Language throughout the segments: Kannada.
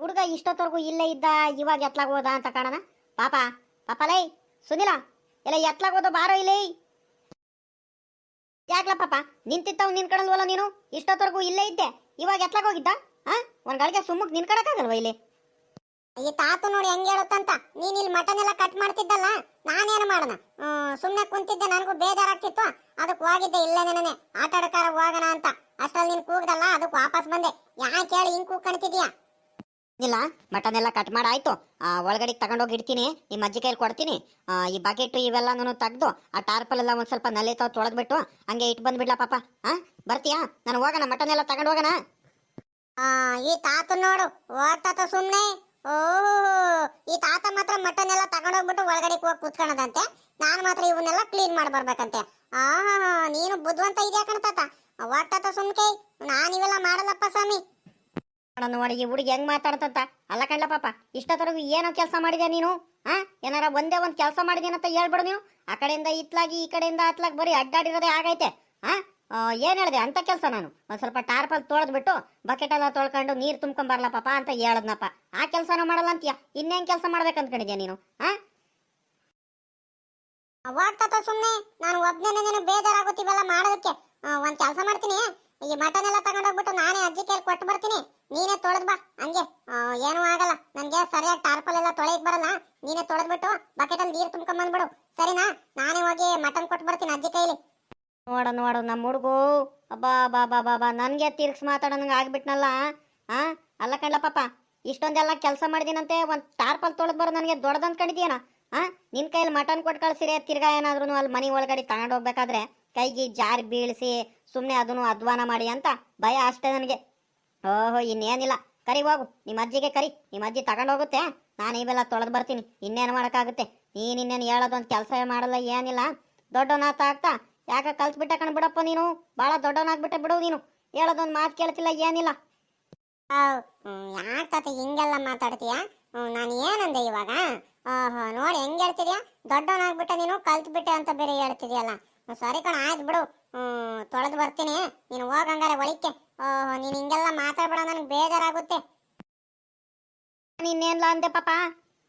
ಹುಡುಗ ಇಷ್ಟೊತ್ತವರೆಗೂ ಇಲ್ಲೇ ಇದ್ದ, ಇವಾಗ ಎತ್ಲಾಗ ಹೋದ ಅಂತ ಕಾಣನ ಪಾಪ ಪಾಪ ಲೈ, ಸುನಿಲ, ಎಲ್ಲ ಎತ್ಲಾಗ ಹೋದ ಬಾರೋ ಇಲ್ಲಿ. ಯಾಕ್ಲ ಪಾಪ ನಿಂತಿತ್ತವ್ ನಿನ್ಕಡಲ್ವಲ್ಲ ನೀನು? ಇಷ್ಟೊತ್ತವರೆಗೂ ಇಲ್ಲೇ ಇದ್ದೆ, ಇವಾಗ ಎತ್ಲಾಗ ಹೋಗಿದ್ದ ಹಾ ಒಂದ್ ಗಳಿಗೆ ಸುಮ್ಮಕ್ ನಿನ್ಕಡಕ್ಕಾಗಲ್ವ ಇಲ್ಲಿ? ಈ ತಾತು ನೋಡಿ ಹೆಂಗ್ ಹೇಳುತ್ತಂತ. ನೀನ್ ಇಲ್ಲಿ ಮಟನ್ ಎಲ್ಲ ಕಟ್ ಮಾಡ್ತಿದ್ದಲ್ಲ? ನಾನೇನು ಮಾಡೋಣ? ಸುಮ್ನೆ ಕುಂತಿದ್ದೆ, ನನಗೂ ಬೇಜಾರಾಗ್ತಿತ್ತು. ಅದಕ್ಕೆ ಹೋಗಿದ್ದೆ ಇಲ್ಲೇ ನೆನೆ ಆಟ ಆಡಕಾರ ಹೋಗೋಣ ಅಂತ. ಅಷ್ಟ್ರಲ್ಲಿ ನೀನ್ ಕೂಗ್ದಲ್ಲ, ಅದಕ್ಕೆ ವಾಪಸ್ ಬಂದೆ. ಯಾಕೆ ಹೇಳಿ ಹಿಂಗ್ ಕೂಗ್ ಕಾಣ್ತಿದ್ಯಾ ಇಲ್ಲ ಮಟನ್ ಎಲ್ಲ ಕಟ್ ಮಾಡಾಯ್ತು ಆ, ಒಳಗಡೆ ತಗೊಂಡೋಗಿ ಇಡ್ತೀನಿ ನಿಮ್ಮ ಅಜ್ಜಿ ಕೈಲಿ ಕೊಡ್ತೀನಿ. ಈ ಬಕೆಟ್ ನಾನು ತೆಗೆದು ಆ ಟಾರ್ಪಲ್ ಎಲ್ಲ ಒಂದ್ ಸ್ವಲ್ಪ ನಲ್ಲಿ ತಾವ್ ತೊಳೆದ್ಬಿಟ್ಟು ಹಂಗೆ ಇಟ್ಟು ಬಂದ್ಬಿಡ್ಲ ಪಾಪ. ಹಾ ಬರ್ತೀಯಾ? ನಾನು ಹೋಗೋಣ ಮಟನ್ ಎಲ್ಲ ತಗೊಂಡು ಹೋಗೋಣ. ಈ ತಾತ ನೋಡು ಓದ್ತಾತ ಸುಮ್ಮನೆ ಓ ಈ ತಾತ ಮಾತ್ರ ಮಟನ್ ಎಲ್ಲ ತಗೊಂಡೋಗ್ಬಿಟ್ಟು ಒಳಗಡೆ ಹೋಗಿ ಕೂತ್ಕೊಳ್ಳೋದಂತೆ ನಾನು ಮಾತ್ರ ಇವನ್ನೆಲ್ಲ ಕ್ಲೀನ್ ಮಾಡಿ ಬರ್ಬೇಕಂತೆ. ಆ ನೀನು ಬುದ್ಧಿವಂತ ಇದೆಯಾ ಕಣ್ತಾತ ಓದ್ತಾತ ಸುಮ್ಕೆ ನಾನು ಇವೆಲ್ಲ ಮಾಡಲ್ಲಪ್ಪ ಸ್ವಾಮಿ. ನೋಡು ಈ ಹುಡುಗಿ ಹೆಂಗ್ ಮಾತಾಡ್ತಂತ? ಅಲ್ಲ ಕಣ್ಲ ಪಾಪ, ಇಷ್ಟೊತ್ತರೆಗೂ ಏನೋ ಕೆಲಸ ಮಾಡಿದೆ ನೀನು? ಹಾ ಏನಾರ ಒಂದೇ ಒಂದ್ ಕೆಲಸ ಮಾಡಿದೇನಂತ ಹೇಳ್ಬಿಡು ನೀವು ಆ ಕಡೆಯಿಂದ ಇತ್ಲಾಗಿ, ಈ ಕಡೆಯಿಂದ ಅತ್ಲಾಗಿ ಬರೀ ಅಡ್ಡಾಡಿರೋದೇ ಆಗೈತೆ. ಹಾ ಏನ್ ಹೇಳಿದೆ ಅಂತ ಕೆಲಸ ನಾನು? ಒಂದ್ ಸ್ವಲ್ಪ ಟಾರ್ಪಲ್ ಬಕೆಟ್ ಎಲ್ಲ ತೊಳ್ಕೊಂಡು ನೀರ್ ತುಂಬ್ಕೊಂಡ್ ಬರ್ಲಾ ಪಾಪ ಅಂತ ಹೇಳದ್ನಪ್ಪ. ಆ ಕೆಲಸನ ಮಾಡಲ್ಲ ಅಂತೀಯ? ಇನ್ನೇನ್ ಕೆಲಸ ಮಾಡ್ಬೇಕು ಅನ್ಕೊಂಡಿದ್ಯಾ ನೀನು ಹಾ ಸುಮ್ನೆ, ನಾನು ಒಬ್ಬನೇ ಬೇಜಾರಾಗುತ್ತೀವಲ್ಲ ಮಾಡೋದಕ್ಕೆ. ಒಂದ್ ಕೆಲಸ ಮಾಡ್ತೀನಿ. ಈ ಮಟನ್ ಎಲ್ಲ ತಗೊಂಡೋಗ್ಬಿಟ್ಟು ನಾನೇ ಅಜ್ಜಿ ಕೈಲಿ ಕೊಟ್ಟು ಬರ್ತೀನಿ. ನೀನೇ ತೊಳೆದ್ ಬಾ. ಹಂಗೆ. ಏನೂ ಆಗಲ್ಲ. ನನಗೆ ಸರಿಯಾಗಿ ಟಾರ್ಪಲ್ ಎಲ್ಲ ತೊಳೆಯಕ್ ಬರಲ್ಲ. ನೀನೇ ತೊಳೆದ್ಬಿಟ್ಟು ಬಕೆಟ್ ಅಲ್ಲಿ ನೀರು ತುಂಬ್ಕೊಂಬಂದ್ಬಿಡು ಸರಿನಾ? ನಾನೇ ಹೋಗಿ ಮಟನ್ ಕೊಟ್ಟು ಬರ್ತೀನಿ ಅಜ್ಜಿ ಕೈಲಿ. ನೋಡು ನೋಡು ನಮ್ಮ ಹುಡುಗು. ಅಬ್ಬಾ ಬಾ ಬಾ ಬಾ ಬಾ ನನಗೆ ತಿರ್ಗ್ಸ್ ಮಾತಾಡೋಂಗೆ ಆಗ್ಬಿಟ್ನಲ್ಲ ಹಾ ಅಲ್ಲ ಕಣ್ಲ ಪಾಪ ಇಷ್ಟೊಂದೆಲ್ಲ ಕೆಲಸ ಮಾಡಿದಿನಂತೆ. ಒಂದು ಟಾರ್ಪಲ್ ತೊಳೆದು ಬರೋ ನನಗೆ ದೊಡ್ಡದಂತ ಅನ್ಕೊಂಡಿದ್ಯೇನ ಹಾ ನಿನ್ನ ಕೈಯಲ್ಲಿ ಮಟನ್ ಕೊಟ್ಟು ಕಳಿಸಿರಿ ತಿರ್ಗಾ ಏನಾದ್ರೂ ಅಲ್ಲಿ ಮನೆ ಒಳಗಡೆ ತಗೊಂಡ್ ಹೋಗ್ಬೇಕಾದ್ರೆ. ಕೈಗೆ ಜಾರಿ ಬೀಳಿಸಿ ಸುಮ್ಮನೆ ಅದನ್ನು ಅಧ್ವಾನ ಮಾಡಿ ಅಂತ ಭಯ ಅಷ್ಟೇ ನನಗೆ. ಓಹೋ, ಇನ್ನೇನಿಲ್ಲ. ಕರಿ ಹೋಗು. ನಿಮ್ಮ ಅಜ್ಜಿಗೆ ಕರಿ. ನಿಮ್ಮ ಅಜ್ಜಿ ತಗೊಂಡು ಹೋಗುತ್ತೆ. ನಾನು ಇವೆಲ್ಲ ತೊಳೆದು ಬರ್ತೀನಿ. ಇನ್ನೇನು ಮಾಡೋಕ್ಕಾಗುತ್ತೆ? ನೀನು ಇನ್ನೇನು ಹೇಳೋದೊಂದು ಕೆಲಸ ಮಾಡಲ್ಲ, ಏನಿಲ್ಲ. ದೊಡ್ಡವನಾತ ಆಗ್ತಾ. ಯಾಕೆ ಕಲ್ತ್ಬಿಟ್ಟ ಕಣ್ ಬಿಡಪ್ಪ ನೀನು? ಭಾಳ ದೊಡ್ಡವನಾಗ್ಬಿಟ್ಟೆ ಬಿಡು ನೀನು. ಹೇಳೋದೊಂದು ಮಾತು ಕೇಳ್ತಿಲ್ಲ, ಏನಿಲ್ಲ. ಯಾಕೆ ತಾತ ಹಿಂಗೆಲ್ಲ ಮಾತಾಡ್ತೀಯ? ನಾನು ಏನಂದೆ ಇವಾಗ? ಓಹೋ, ನೋಡಿ, ಹೆಂಗೆ ಹೇಳ್ತಿದ್ಯಾ? ದೊಡ್ಡವನಾಗ್ಬಿಟ್ಟೆ ನೀನು, ಕಲ್ತ್ಬಿಟ್ಟೆ ಅಂತ ಬೇರೆ ಹೇಳ್ತಿದ್ಯಲ್ಲ. ಸರಿ ಕಣ ಆಯ್ತು ಬಿಡು. ತೊಳೆದು ಬರ್ತೀನಿ. ನೀನು ಹೋಗಂಗಾರೆ ಒಳಿಕೆ ಓಹೋ ನೀನು ಹಿಂಗೆಲ್ಲ ಮಾತಾಡ್ಬೇಡ ನನಗೆ ಬೇಜಾರಾಗುತ್ತೆ. ನೀನೇನ್ಲ ಅಂದೆ ಪಾಪ?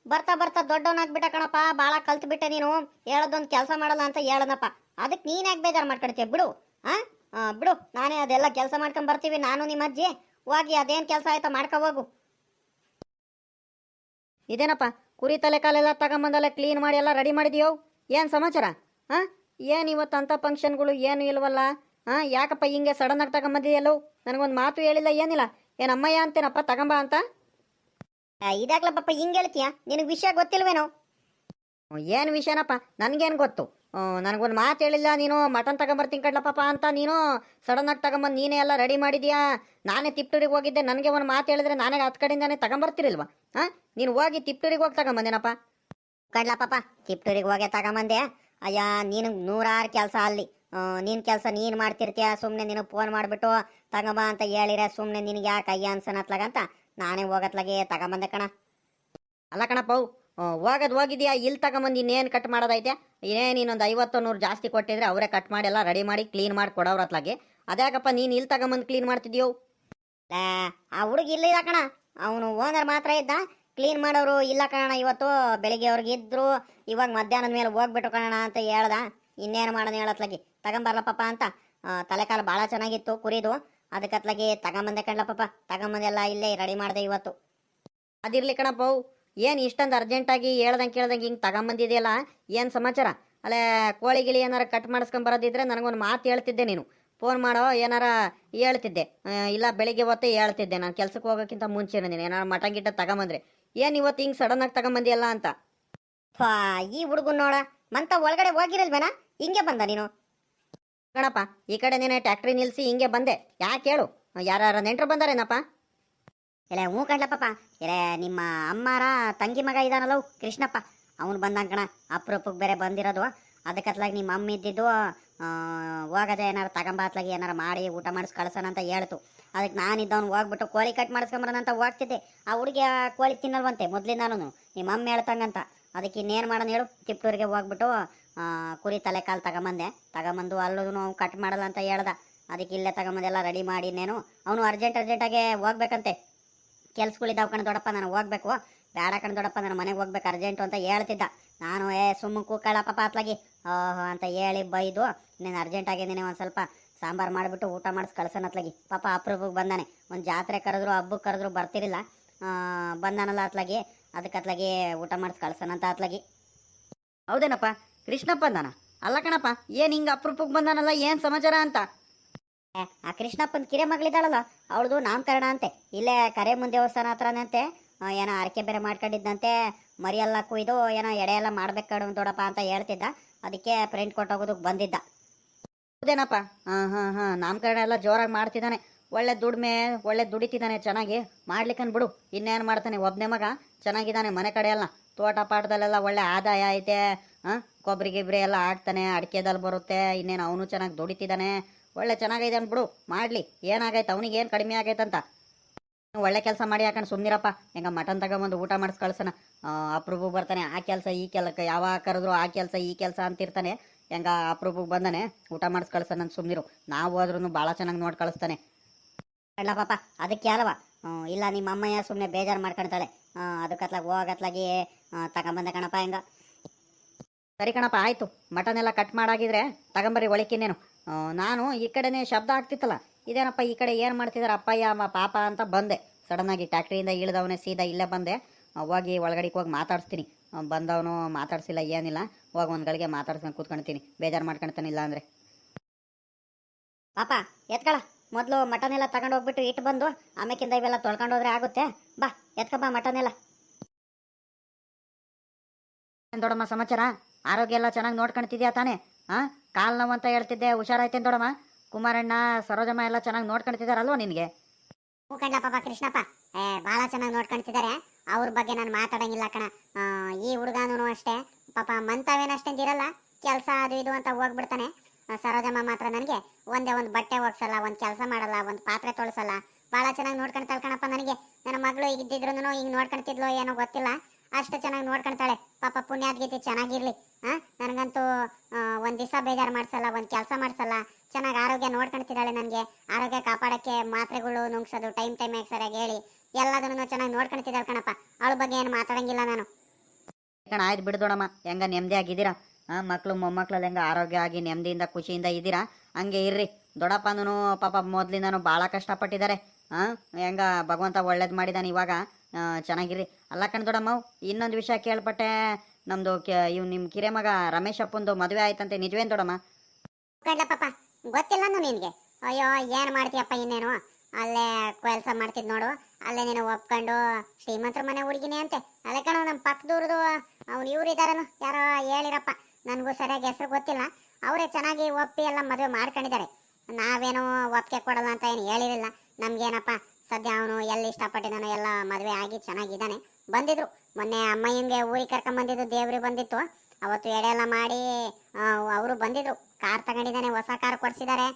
ಬರ್ತಾ ಬರ್ತಾ ದೊಡ್ಡವನಾಗ್ಬಿಟ್ಟ ಕಣಪ್ಪ ಭಾಳ ಕಲ್ತ್ಬಿಟ್ಟೆ ನೀನು. ಹೇಳೋದೊಂದು ಕೆಲಸ ಮಾಡಲ್ಲ ಅಂತ ಹೇಳನಪ್ಪ ಅದಕ್ಕೆ ನೀನು ಯಾಕೆ ಬೇಜಾರು ಮಾಡ್ಕೊಳ್ತೀಯ ಬಿಡು ಆ, ಬಿಡು. ನಾನೇ ಅದೆಲ್ಲ ಕೆಲಸ ಮಾಡ್ಕೊಂಡ್ ಬರ್ತೀವಿ ನಾನು ನಿಮ್ಮ ಅಜ್ಜಿ. ಹೋಗಿ ಅದೇನು ಕೆಲಸ ಆಯ್ತಾ ಮಾಡ್ಕೊ ಹೋಗು. ಇದೇನಪ್ಪ ಕುರಿ ತಲೆ ಕಾಲೆಲ್ಲ ತಗೊಂಬಂದೆಲ್ಲ ಕ್ಲೀನ್ ಮಾಡಿ ಎಲ್ಲ ರೆಡಿ ಮಾಡಿದೀಯೋ? ಏನು ಸಮಾಚಾರ? ಹಾಂ ಏನು ಇವತ್ತು ಅಂಥ ಫಂಕ್ಷನ್ಗಳು ಏನು ಇಲ್ವಲ್ಲ? ಹಾಂ ಯಾಕಪ್ಪ ಹಿಂಗೆ ಸಡನ್ನಾಗಿ ತಗೊಂಬಂದಿದೆಯಲ್ಲೋ ನನಗೊಂದು ಮಾತು ಹೇಳಿಲ್ಲ, ಏನಿಲ್ಲ. ಏನು ಅಮ್ಮಯ್ಯ ಅಂತೇನಪ್ಪ, ತಗೊಂಬ ಅಂತ? ಇದಾಗ್ಲ ಪಪ್ಪ ಹಿಂಗೆ ಹೇಳ್ತೀಯ? ನಿನಗೆ ವಿಷಯ ಗೊತ್ತಿಲ್ವೇನೋ? ಏನು ವಿಷಯನಪ್ಪ? ನನಗೇನು ಗೊತ್ತು? ನನಗೊಂದು ಮಾತು ಹೇಳಿಲ್ಲ ನೀನು? ಮಟನ್ ತಗೊಂಬರ್ತೀನಿ ಕಡ್ಲ ಪಾಪ ಅಂತ ನೀನು? ಸಡನ್ನಾಗಿ ತಗೊಂಬಂದು ನೀನೇ ಎಲ್ಲ ರೆಡಿ ಮಾಡಿದ್ಯಾ? ನಾನೇ ತಿಪ್ಟೂರಿಗೆ ಹೋಗಿದ್ದೆ, ನನಗೆ ಒಂದು ಮಾತು ಹೇಳಿದ್ರೆ ನಾನೇ ಹತ್ತು ಕಡೆಯಿಂದಾನೆ ತಗೊಂಬರ್ತಿರಲ್ವ? ಹಾಂ ನೀನು ಹೋಗಿ ತಿಪ್ಟೂರಿಗೆ ಹೋಗಿ ತಗೊಂಬಂದೇನಪ್ಪ? ಕಡ್ಲ ಪಾಪ ತಿಪ್ಟೂರಿಗೆ ಹೋಗಿ ತಗೊಂಬಂದೆ. ಅಯ್ಯ, ನೀನು ನೂರಾರು ಕೆಲಸ ಅಲ್ಲಿ. ನಿನ್ನ ಕೆಲಸ ನೀನು ಮಾಡ್ತಿರ್ತೀಯ ಸುಮ್ಮನೆ ನಿನಗೆ ಫೋನ್ ಮಾಡಿಬಿಟ್ಟು ತಗೊಂಬ ಅಂತ ಹೇಳಿರ ಸುಮ್ಮನೆ ನಿನಗೆ ಯಾಕೆ ಅಯ್ಯ ಅನ್ಸನತ್ಲಾಗಂತ ನಾನೇ ಹೋಗತ್ಲಾಗೆ ತಗೊಂಬಂದೆ ಕಣ. ಅಲ್ಲ ಕಣಪ್ಪ ಹೋಗೋದು ಹೋಗಿದ್ಯಾ? ಇಲ್ಲಿ ತಗೊಂಬಂದು ಇನ್ನೇನು ಕಟ್ ಮಾಡೋದೈತೆ? ಏನೇನು ಇನ್ನೊಂದು ಐವತ್ತು ನೂರು ಜಾಸ್ತಿ ಕೊಟ್ಟಿದ್ರೆ ಅವರೇ ಕಟ್ ಮಾಡಿ ಎಲ್ಲ ರೆಡಿ ಮಾಡಿ ಕ್ಲೀನ್ ಮಾಡಿ ಕೊಡೋರು ಅತ್ಲಾಗೆ ಅದ್ಯಾಕಪ್ಪ ನೀನು ಇಲ್ಲಿ ತಗೊಂಬಂದು ಕ್ಲೀನ್ ಮಾಡ್ತಿದ್ಯೋ? ಆ ಹುಡುಗಿ ಇಲ್ಲ ಕಣ. ಅವನು ಓನರ್ ಮಾತ್ರ ಇದ್ದ. ಕ್ಲೀನ್ ಮಾಡೋರು ಇಲ್ಲ ಕಣ ಇವತ್ತು ಬೆಳಿಗ್ಗೆ ಅವ್ರಿಗೆ ಇದ್ರು, ಇವಾಗ ಮಧ್ಯಾಹ್ನದ ಮೇಲೆ ಹೋಗ್ಬಿಟ್ಟು ಕಣ ಅಂತ ಹೇಳ್ದ. ಇನ್ನೇನು ಮಾಡೋದು ಹೇಳತ್ಲಾಗಿ ತಗೊಂಬರ್ಲಪ್ಪ ಅಂತ. ತಲೆಕಾಲು ಭಾಳ ಚೆನ್ನಾಗಿತ್ತು, ಕುರಿದು. ಅದಕ್ಕತ್ಲಗಿ ತಗೊಂಬಂದೆ ಕಣ್ಲ ತಗೊಂಬಂದೆಲ್ಲ ಇಲ್ಲೇ ರೆಡಿ ಮಾಡಿದೆ ಇವತ್ತು. ಅದಿರ್ಲಿ ಕಣಪ್ಪ ಏನು ಇಷ್ಟೊಂದು ಅರ್ಜೆಂಟಾಗಿ ಹೇಳ್ದಂಗೆ ಕೇಳ್ದಂಗೆ ಹಿಂಗೆ ತಗೊಂಬಂದಿದೆಯಲ್ಲ, ಏನು ಸಮಾಚಾರ? ಅಲ್ಲೇ ಕೋಳಿ ಗಿಳಿ ಏನಾರ ಕಟ್ ಮಾಡಿಸ್ಕೊಂಬರೋದಿದ್ರೆ ನನಗೊಂದು ಮಾತು ಹೇಳ್ತಿದ್ದೆ ನೀನು. ಫೋನ್ ಮಾಡೋ, ಏನಾರ ಹೇಳ್ತಿದ್ದೆ. ಇಲ್ಲ ಬೆಳಿಗ್ಗೆ ಹೊತ್ತೇ ಹೇಳ್ತಿದ್ದೆ. ನಾನು ಕೆಲಸಕ್ಕೆ ಹೋಗೋಕ್ಕಿಂತ ಮುಂಚೆ ನೀನು. ಏನಾರ ಮಟನ್ ಗಿಟ್ಟ ತಗೊಂಬಂದ್ರೆ. ಏನು ಇವತ್ತು ಹಿಂಗೆ ಸಡನ್ನಾಗಿ ತಗೊಂಬಂದಿಯಲ್ಲ ಅಂತ? ಈ ಹುಡುಗನ್ ನೋಡ, ಮಂತ ಒಳಗಡೆ ಹೋಗಿರಲ್ವೇನ? ಹಿಂಗೆ ಬಂದ ನೀನು. ಕಣಪ್ಪ ಈ ಕಡೆ ನೀನೆ ಟ್ಯಾಕ್ಟ್ರಿ ನಿಲ್ಸಿ ಹಿಂಗೆ ಬಂದೆ. ಯಾಕೆ ಹೇಳು? ಯಾರ ನೆಂಟರು ಬಂದಾರೇನಪ್ಪ? ಇಲ್ಲ ಹ್ಞೂ ಕಣ್ಲಪ್ಪಪ್ಪ. ಇಲ್ಲ ನಿಮ್ಮ ಅಮ್ಮಾರ ತಂಗಿ ಮಗ ಇದಾನಲ್ಲ ಕೃಷ್ಣಪ್ಪ. ಅವನು ಬಂದಂಗೆ ಕಣ ಅಪ್ರೂಪಕ್ಕೆ ಬೇರೆ ಬಂದಿರೋದು. ಅದಕ್ಕತ್ಲಾಗಿ ನಿಮ್ಮ ಅಮ್ಮ ಇದ್ದಿದ್ದು ಹೋಗದೆ ಏನಾರು ತಗೊಂಬತ್ಲಾಗಿ ಏನಾರು ಮಾಡಿ ಊಟ ಮಾಡಿಸ್ ಕಳ್ಸೋಣ ಅಂತ ಹೇಳ್ತು. ಅದಕ್ಕೆ ನಾನಿದ್ದವನು ಹೋಗ್ಬಿಟ್ಟು ಕೋಳಿ ಕಟ್ ಮಾಡಿಸ್ಕೊಂಬರೋಣ ಅಂತ ಹೋಗ್ತಿದ್ದೆ. ಆ ಹುಡುಗಿ ಆ ಕೋಳಿ ತಿನ್ನಲ್ವಂತೆ ಮೊದ್ಲಿಂದಾನು ನಿಮ್ಮ ಅಮ್ಮ ಹೇಳ್ತಂಗಂತ. ಅದಕ್ಕೆ ಇನ್ನೇನು ಮಾಡೋಣ ಹೇಳು. ತಿಪ್ಟೂರಿಗೆ ಹೋಗ್ಬಿಟ್ಟು ಕುರಿ ತಲೆ ಕಾಲು ತಗೊಂಬಂದೆ. ತಗೊಂಬಂದು ಅಲ್ಲೂ ಅವ್ನು ಕಟ್ ಮಾಡಲ್ಲ ಅಂತ ಹೇಳ್ದ. ಅದಕ್ಕೆ ಇಲ್ಲೇ ತಗೊಂಬಂದೆಲ್ಲ ರೆಡಿ ಮಾಡಿ ಇನ್ನೇನು. ಅವನು ಅರ್ಜೆಂಟ್ ಅರ್ಜೆಂಟಾಗೆ ಹೋಗ್ಬೇಕಂತೆ. ಕೆಲ್ಸಗಳಿದ್ದಾವ ಕಣ ದೊಡ್ಡಪ್ಪ, ನಾನು ಹೋಗ್ಬೇಕು. ಬೇಡ ಕಣ ದೊಡ್ಡಪ್ಪ, ನಾನು ಮನೆಗೆ ಹೋಗ್ಬೇಕು ಅರ್ಜೆಂಟು ಅಂತ ಹೇಳ್ತಿದ್ದ. ನಾನು, ಏ ಸುಮ್ಮ ಕೂಕಳ ಪಾತ್ಲಾಗಿ. ಓಹೋ, ಅಂತ ಹೇಳಿ ಬೈದು, ನೀನು ಅರ್ಜೆಂಟ್ ಒಂದು ಸ್ವಲ್ಪ ಸಾಂಬಾರು ಮಾಡಿಬಿಟ್ಟು ಊಟ ಮಾಡಿಸ್ ಕಳ್ಸೋಣ ಅತ್ಲಾಗಿ. ಪಾಪ ಅಪ್ರೂಪಕ್ಕೆ ಬಂದಾನೆ. ಒಂದು ಜಾತ್ರೆ ಕರೆದ್ರು ಹಬ್ಬಕ್ಕೆ ಕರೆದ್ರು ಬರ್ತಿರಿಲ್ಲ ಬಂದಾನಲ್ಲ ಅತ್ಲಾಗಿ. ಅದಕ್ಕೆ ಅತ್ಲಾಗಿ ಊಟ ಮಾಡಿಸ್ ಕಳ್ಸೋಣ ಅಂತ ಅತ್ಲಾಗಿ. ಹೌದೇನಪ್ಪ? ಕೃಷ್ಣಪ್ಪ ಅಂದಾನ? ಅಲ್ಲ ಕಣಪ್ಪ, ಏನು ಹಿಂಗೆ ಅಪ್ರೂಪಕ್ಕೆ ಬಂದಾನಲ್ಲ, ಏನು ಸಮಾಚಾರ ಅಂತ? ಆ ಕೃಷ್ಣಪ್ಪನ ಕಿರೆ ಮಗಳಿದ್ದಾಳಲ್ಲ, ಅವಳದು ನಾಮಕರಣ ಅಂತೆ. ಇಲ್ಲೇ ಕರೆಮುನ್ ದೇವಸ್ಥಾನ ಹತ್ರನೇ ಅಂತೆ. ಏನೋ ಅರಕೆ ಬೇರೆ ಮಾಡ್ಕೊಂಡಿದ್ದಂತೆ. ಮರಿಯೆಲ್ಲ ಕುಯ್ದು ಏನೋ ಎಡೆ ಎಲ್ಲ ಮಾಡ್ಬೇಕು ದೊಡಪ್ಪ ಅಂತ ಹೇಳ್ತಿದ್ದ. ಅದಕ್ಕೆ ಪ್ರಿಂಟ್ ಕೊಟ್ಟೋಗೋದಕ್ಕೆ ಬಂದಿದ್ದ. ಹೌದೇನಪ್ಪ? ಹಾ ಹಾ ಹಾ. ನಾಮಕರಣ ಎಲ್ಲ ಜೋರಾಗಿ ಮಾಡ್ತಿದ್ದಾನೆ ಒಳ್ಳೆ ದುಡಿಮೆ ಒಳ್ಳೆ ದುಡಿತಿದ್ದಾನೆ ಚೆನ್ನಾಗಿ. ಮಾಡ್ಲಿಕ್ಕನ್ ಬಿಡು. ಇನ್ನೇನು ಮಾಡ್ತಾನೆ? ಒಬ್ಬನೇ ಮಗ ಚೆನ್ನಾಗಿದ್ದಾನೆ ಮನೆ ಕಡೆ ಎಲ್ಲ. ತೋಟ ಪಾಟದಲ್ಲೆಲ್ಲ ಒಳ್ಳೆ ಆದಾಯ ಐತೆ. ಹಾಂ ಕೊಬ್ಬರಿ ಗಿಬ್ರಿ ಎಲ್ಲ ಹಾಕ್ತಾನೆ. ಅಡಿಕೆದಲ್ಲಿ ಬರುತ್ತೆ. ಇನ್ನೇನು ಅವನು ಚೆನ್ನಾಗಿ ದುಡಿತಿದ್ದಾನೆ ಒಳ್ಳೆ ಚೆನ್ನಾಗೈತೆ ಬಿಡು ಮಾಡಲಿ. ಏನಾಗೈತೆ? ಅವನಿಗೆ ಏನು ಕಡಿಮೆ ಆಗೈತಂತ ಒಳ್ಳೆ ಕೆಲಸ ಮಾಡಿ ಹಾಕೊಂಡು ಸುಮ್ಮನಿರಪ್ಪ ಹೆಂಗ ಮಟನ್ ತಗೊಂಬಂದು ಊಟ ಮಾಡಿಸ್ ಕಳ್ಸೋಣ. ಅಪ್ರೂಪ ಬರ್ತಾನೆ. ಆ ಕೆಲಸ, ಈ ಕೆಲಕ ಯಾವಾಗ ಕರೆದ್ರು ಆ ಕೆಲಸ, ಈ ಕೆಲಸ ಅಂತಿರ್ತಾನೆ. ಹೆಂಗ ಅಪ್ರೂಪಕ್ಕೆ ಬಂದಾನೆ ಊಟ ಮಾಡಿಸ್ ಕಳಿಸ್ತಾನೆ ಅಂತ ಸುಮ್ಮನಿರು ನಾವು ಹೋದ್ರೂ ಭಾಳ ಚೆನ್ನಾಗಿ ನೋಡಿ ಕಳಿಸ್ತಾನೆ. ಅಲ್ಲ ಪಾಪ ಅದಕ್ಕೆ ಅಲ್ವಾ ಇಲ್ಲ ನಿಮ್ಮ ಅಮ್ಮಯ್ಯ ಸುಮ್ಮನೆ ಬೇಜಾರು ಮಾಡ್ಕೊಳ್ತಾಳೆ ಅದಕ್ಕತ್ಲಾಗ ಹೋಗತ್ಲಾಗಿ ತಗೊಂಬಂದೆ ಕಣಪ್ಪ ಹೆಂಗ? ಸರಿ ಕಣಪ್ಪ ಆಯಿತು. ಮಟನ್ ಎಲ್ಲ ಕಟ್ ಮಾಡಾಗಿದ್ರೆ ತಗೊಂಬರಿ ಒಳಕಿನ್ನೇನು ಆ, ನಾನು ಈ ಕಡೆನೇ ಶಬ್ದ ಆಗ್ತಿತ್ತಲ್ಲ ಇದೇನಪ್ಪ ಈ ಕಡೆ ಏನು ಮಾಡ್ತಿದ್ದಾರೆ ಅಪ್ಪಯ್ಯ ಅಮ್ಮ ಪಾಪ ಅಂತ ಬಂದೆ. ಸಡನ್ನಾಗಿ ಟ್ಯಾಕ್ಟ್ರಿಯಿಂದ ಇಳಿದವನೇ ಸೀದಾ ಇಲ್ಲೇ ಬಂದೆ. ಹೋಗಿ ಒಳಗಡೆಗೆ ಹೋಗಿ ಮಾತಾಡಿಸ್ತೀನಿ. ಬಂದವನು ಮಾತಾಡ್ಸಿಲ್ಲ, ಏನಿಲ್ಲ. ಹೋಗಿ ಒಂದು ಗಳಿಗೆ ಮಾತಾಡ್ಸ್ಕೊಂಡು ಕೂತ್ಕೊಳ್ತೀನಿ ಬೇಜಾರು ಮಾಡ್ಕೊಳ್ತಾನಿಲ್ಲ ಅಂದರೆ. ಪಾಪ, ಎತ್ಕಳ. ಮೊದಲು ಮಟನ್ ಎಲ್ಲ ತಗೊಂಡು ಹೋಗ್ಬಿಟ್ಟು ಇಟ್ಟು ಬಂದು ಆಮೇಕಿಂದ ಇವೆಲ್ಲ ತೊಳ್ಕೊಂಡು ಹೋದ್ರೆ ಆಗುತ್ತೆ. ಬಾ ಎತ್ಕಪ್ಪ ಮಟನ್ ಎಲ್ಲ. ದೊಡಮ್ಮ ಸಮಾಚಾರ? ಆರೋಗ್ಯ ಎಲ್ಲ ಚೆನ್ನಾಗಿ ನೋಡ್ಕೊಳ್ತಿದ್ಯಾ ತಾನೇ? ಹಾಂ ಕಾಲು ನೋವು ಅಂತ ಹೇಳ್ತಿದ್ದೆ, ಹುಷಾರಾಯ್ತೇನೆ ದೊಡಮ್ಮ ಕುಮಾರಣ್ಣ, ಸರೋಜಮ್ಮ ಎಲ್ಲ ಚೆನ್ನಾಗಿ ನೋಡ್ಕೊಳ್ತಿದ್ದಾರಲ್ವ ನಿನಗೆ? ಕಣ್ಣ ಪಾಪ ಕೃಷ್ಣಪ್ಪ. ಏ ಭಾಳ ಚೆನ್ನಾಗಿ ನೋಡ್ಕೊಂತಿದ್ದಾರೆ ಅವ್ರ ಬಗ್ಗೆ ನಾನು ಮಾತಾಡಂಗಿಲ್ಲ ಕಣ. ಈ ಹುಡುಗನೂ ಅಷ್ಟೇ. ಪಾಪ ಮಂತಾವೇನಷ್ಟೇಂದಿರಲ್ಲ ಕೆಲಸ ಅದು ಇದು ಅಂತ ಹೋಗ್ಬಿಡ್ತಾನೆ. ಸರೋಜಮ್ಮ ಮಾತ್ರ ನನಗೆ ಒಂದೇ ಒಂದು ಬಟ್ಟೆ ಒಗ್ಸಲ್ಲ, ಒಂದು ಕೆಲಸ ಮಾಡಲ್ಲ, ಒಂದು ಪಾತ್ರೆ ತೊಳಸಲ್ಲ. ಭಾಳ ಚೆನ್ನಾಗಿ ನೋಡ್ಕೊಂತಾಳೆ ಕಣಪ್ಪ ನನಗೆ. ನನ್ನ ಮಗಳು ಈಗ ನೋಡ್ಕೊಂತಿದ್ಲೋ ಏನೋ ಗೊತ್ತಿಲ್ಲ. ಅಷ್ಟು ಚೆನ್ನಾಗಿ ನೋಡ್ಕೊಳ್ತಾಳೆ ಪಾಪ ಪುಣ್ಯಾದ್ಗೀತಿ ಚೆನ್ನಾಗಿರ್ಲಿ. ಆ, ನನಗಂತೂ ಒಂದು ದಿವಸ ಬೇಜಾರು ಮಾಡ್ಸಲ್ಲ, ಒಂದು ಕೆಲಸ ಮಾಡ್ಸಲ್ಲ. ಚೆನ್ನಾಗಿ ಆರೋಗ್ಯ ನೋಡ್ಕೊಳ್ತಿದ್ದಾಳೆ ನನಗೆ. ಆರೋಗ್ಯ ಕಾಪಾಡಕ್ಕೆ ಮಾತ್ರೆಗಳು ನುಂಗ್ಸೋದು, ಟೈಮ್ ಟೈಮ್ ಸರಿಯಾಗಿ ಹೇಳಿ. ಎಲ್ಲದನ್ನು ಚೆನ್ನಾಗಿ ನೋಡ್ಕೊಳ್ತಿದ್ದಾಳೆ ಕಣಪ್ಪ. ಅವಳ ಬಗ್ಗೆ ಏನು ಮಾತಾಡಂಗಿಲ್ಲ ನಾನು. ಕಣ, ಆಯ್ತು ಬಿಡ್ದೋಣಮ್ಮ ಹೆಂಗ ನೆಮ್ಮದಿ ಆಗಿದ್ದೀರಾ? ಹಾಂ ಮಕ್ಕಳು ಮೊಮ್ಮಕ್ಳಲ್ಲಿ ಹೆಂಗೆ ಆರೋಗ್ಯ ನೆಮ್ಮದಿಯಿಂದ ಖುಷಿಯಿಂದ ಇದ್ದೀರಾ? ಹಂಗೆ ಇರ್ರಿ. ದೊಡ್ಡಪ್ಪನೂ ಪಾಪ ಮೊದಲಿಂದನೂ ಭಾಳ ಕಷ್ಟಪಟ್ಟಿದ್ದಾರೆ. ಹಾಂ ಹೆಂಗ ಭಗವಂತ ಒಳ್ಳೇದು ಮಾಡಿದಾನೆ ಇವಾಗ. ಚೆನ್ನಾಗಿರಿ ಅಲ್ಲ ಕಣ್ ದೊಡಮ್ಮ ಇನ್ನೊಂದು ವಿಷಯ ಕೇಳ್ಪಟ್ಟೆ. ನಮ್ಮದು ಕೆ, ಇವ್ ನಿಮ್ಮ ಕಿರೆ ಮಗ ರಮೇಶ್ ಅಪ್ಪಂದು ಮದುವೆ ಆಯ್ತಂತೆ. ನಿಜವೇನು ದೊಡಮ್ಮ ಕಡ್ಲ ಗೊತ್ತಿಲ್ಲ ನಿನಗೆ. ಅಯ್ಯೋ, ಏನು ಮಾಡ್ತೀಯಪ್ಪ ಇನ್ನೇನು? ಅಲ್ಲೇ ಕೆಲಸ ಮಾಡ್ತಿದ್ ನೋಡು. ಅಲ್ಲೇ ನೀನು ಒಪ್ಕೊಂಡು ಶ್ರೀಮಂತರ ಮನೆ ಹುಡುಗಿನೇ ಅಂತೆ. ಅಲ್ಲೇ ಕಣ ನಮ್ಮ ಪಕ್ಕದೂರ್ದು ಅವ್ನು ಇವ್ರು ಇದಾರನು ಯಾರೋ ಹೇಳಿರಪ್ಪ. ನನಗೂ ಸರಿಯಾಗಿ ಹೆಸರು ಗೊತ್ತಿಲ್ಲ. ಅವರೇ ಚೆನ್ನಾಗಿ ಒಪ್ಪಿ ಎಲ್ಲ ಮದುವೆ ಮಾಡ್ಕೊಂಡಿದ್ದಾರೆ. ನಾವೇನೋ ಒಪ್ಪಿಗೆ ಕೊಡಲ್ಲ ಅಂತ ಏನು ಹೇಳಿರಲಿಲ್ಲ. ನಮ್ಗೇನಪ್ಪ, ಸದ್ಯ ಅವನು ಎಲ್ಲಿ ಇಷ್ಟಪಟ್ಟಿದ್ದಾನೆ ಎಲ್ಲ ಮದುವೆ ಆಗಿ ಚೆನ್ನಾಗಿದ್ದಾನೆ. ಬಂದಿದ್ರು. ಮೊನ್ನೆ ಅಮ್ಮಯ್ಯಂಗೆ ಊರಿಗೆ ಕರ್ಕೊಂಬಂದಿದ್ದು ದೇವ್ರಿಗೆ ಬಂದಿತ್ತು. ಅವತ್ತು ಎಡೆ ಮಾಡಿ ಅವರು ಬಂದಿದ್ರು. ಕಾರ್ ತಗೊಂಡಿದ್ದಾನೆ, ಹೊಸ ಕಾರ್ ಕೊಡ್ಸಿದ್ದಾರೆ.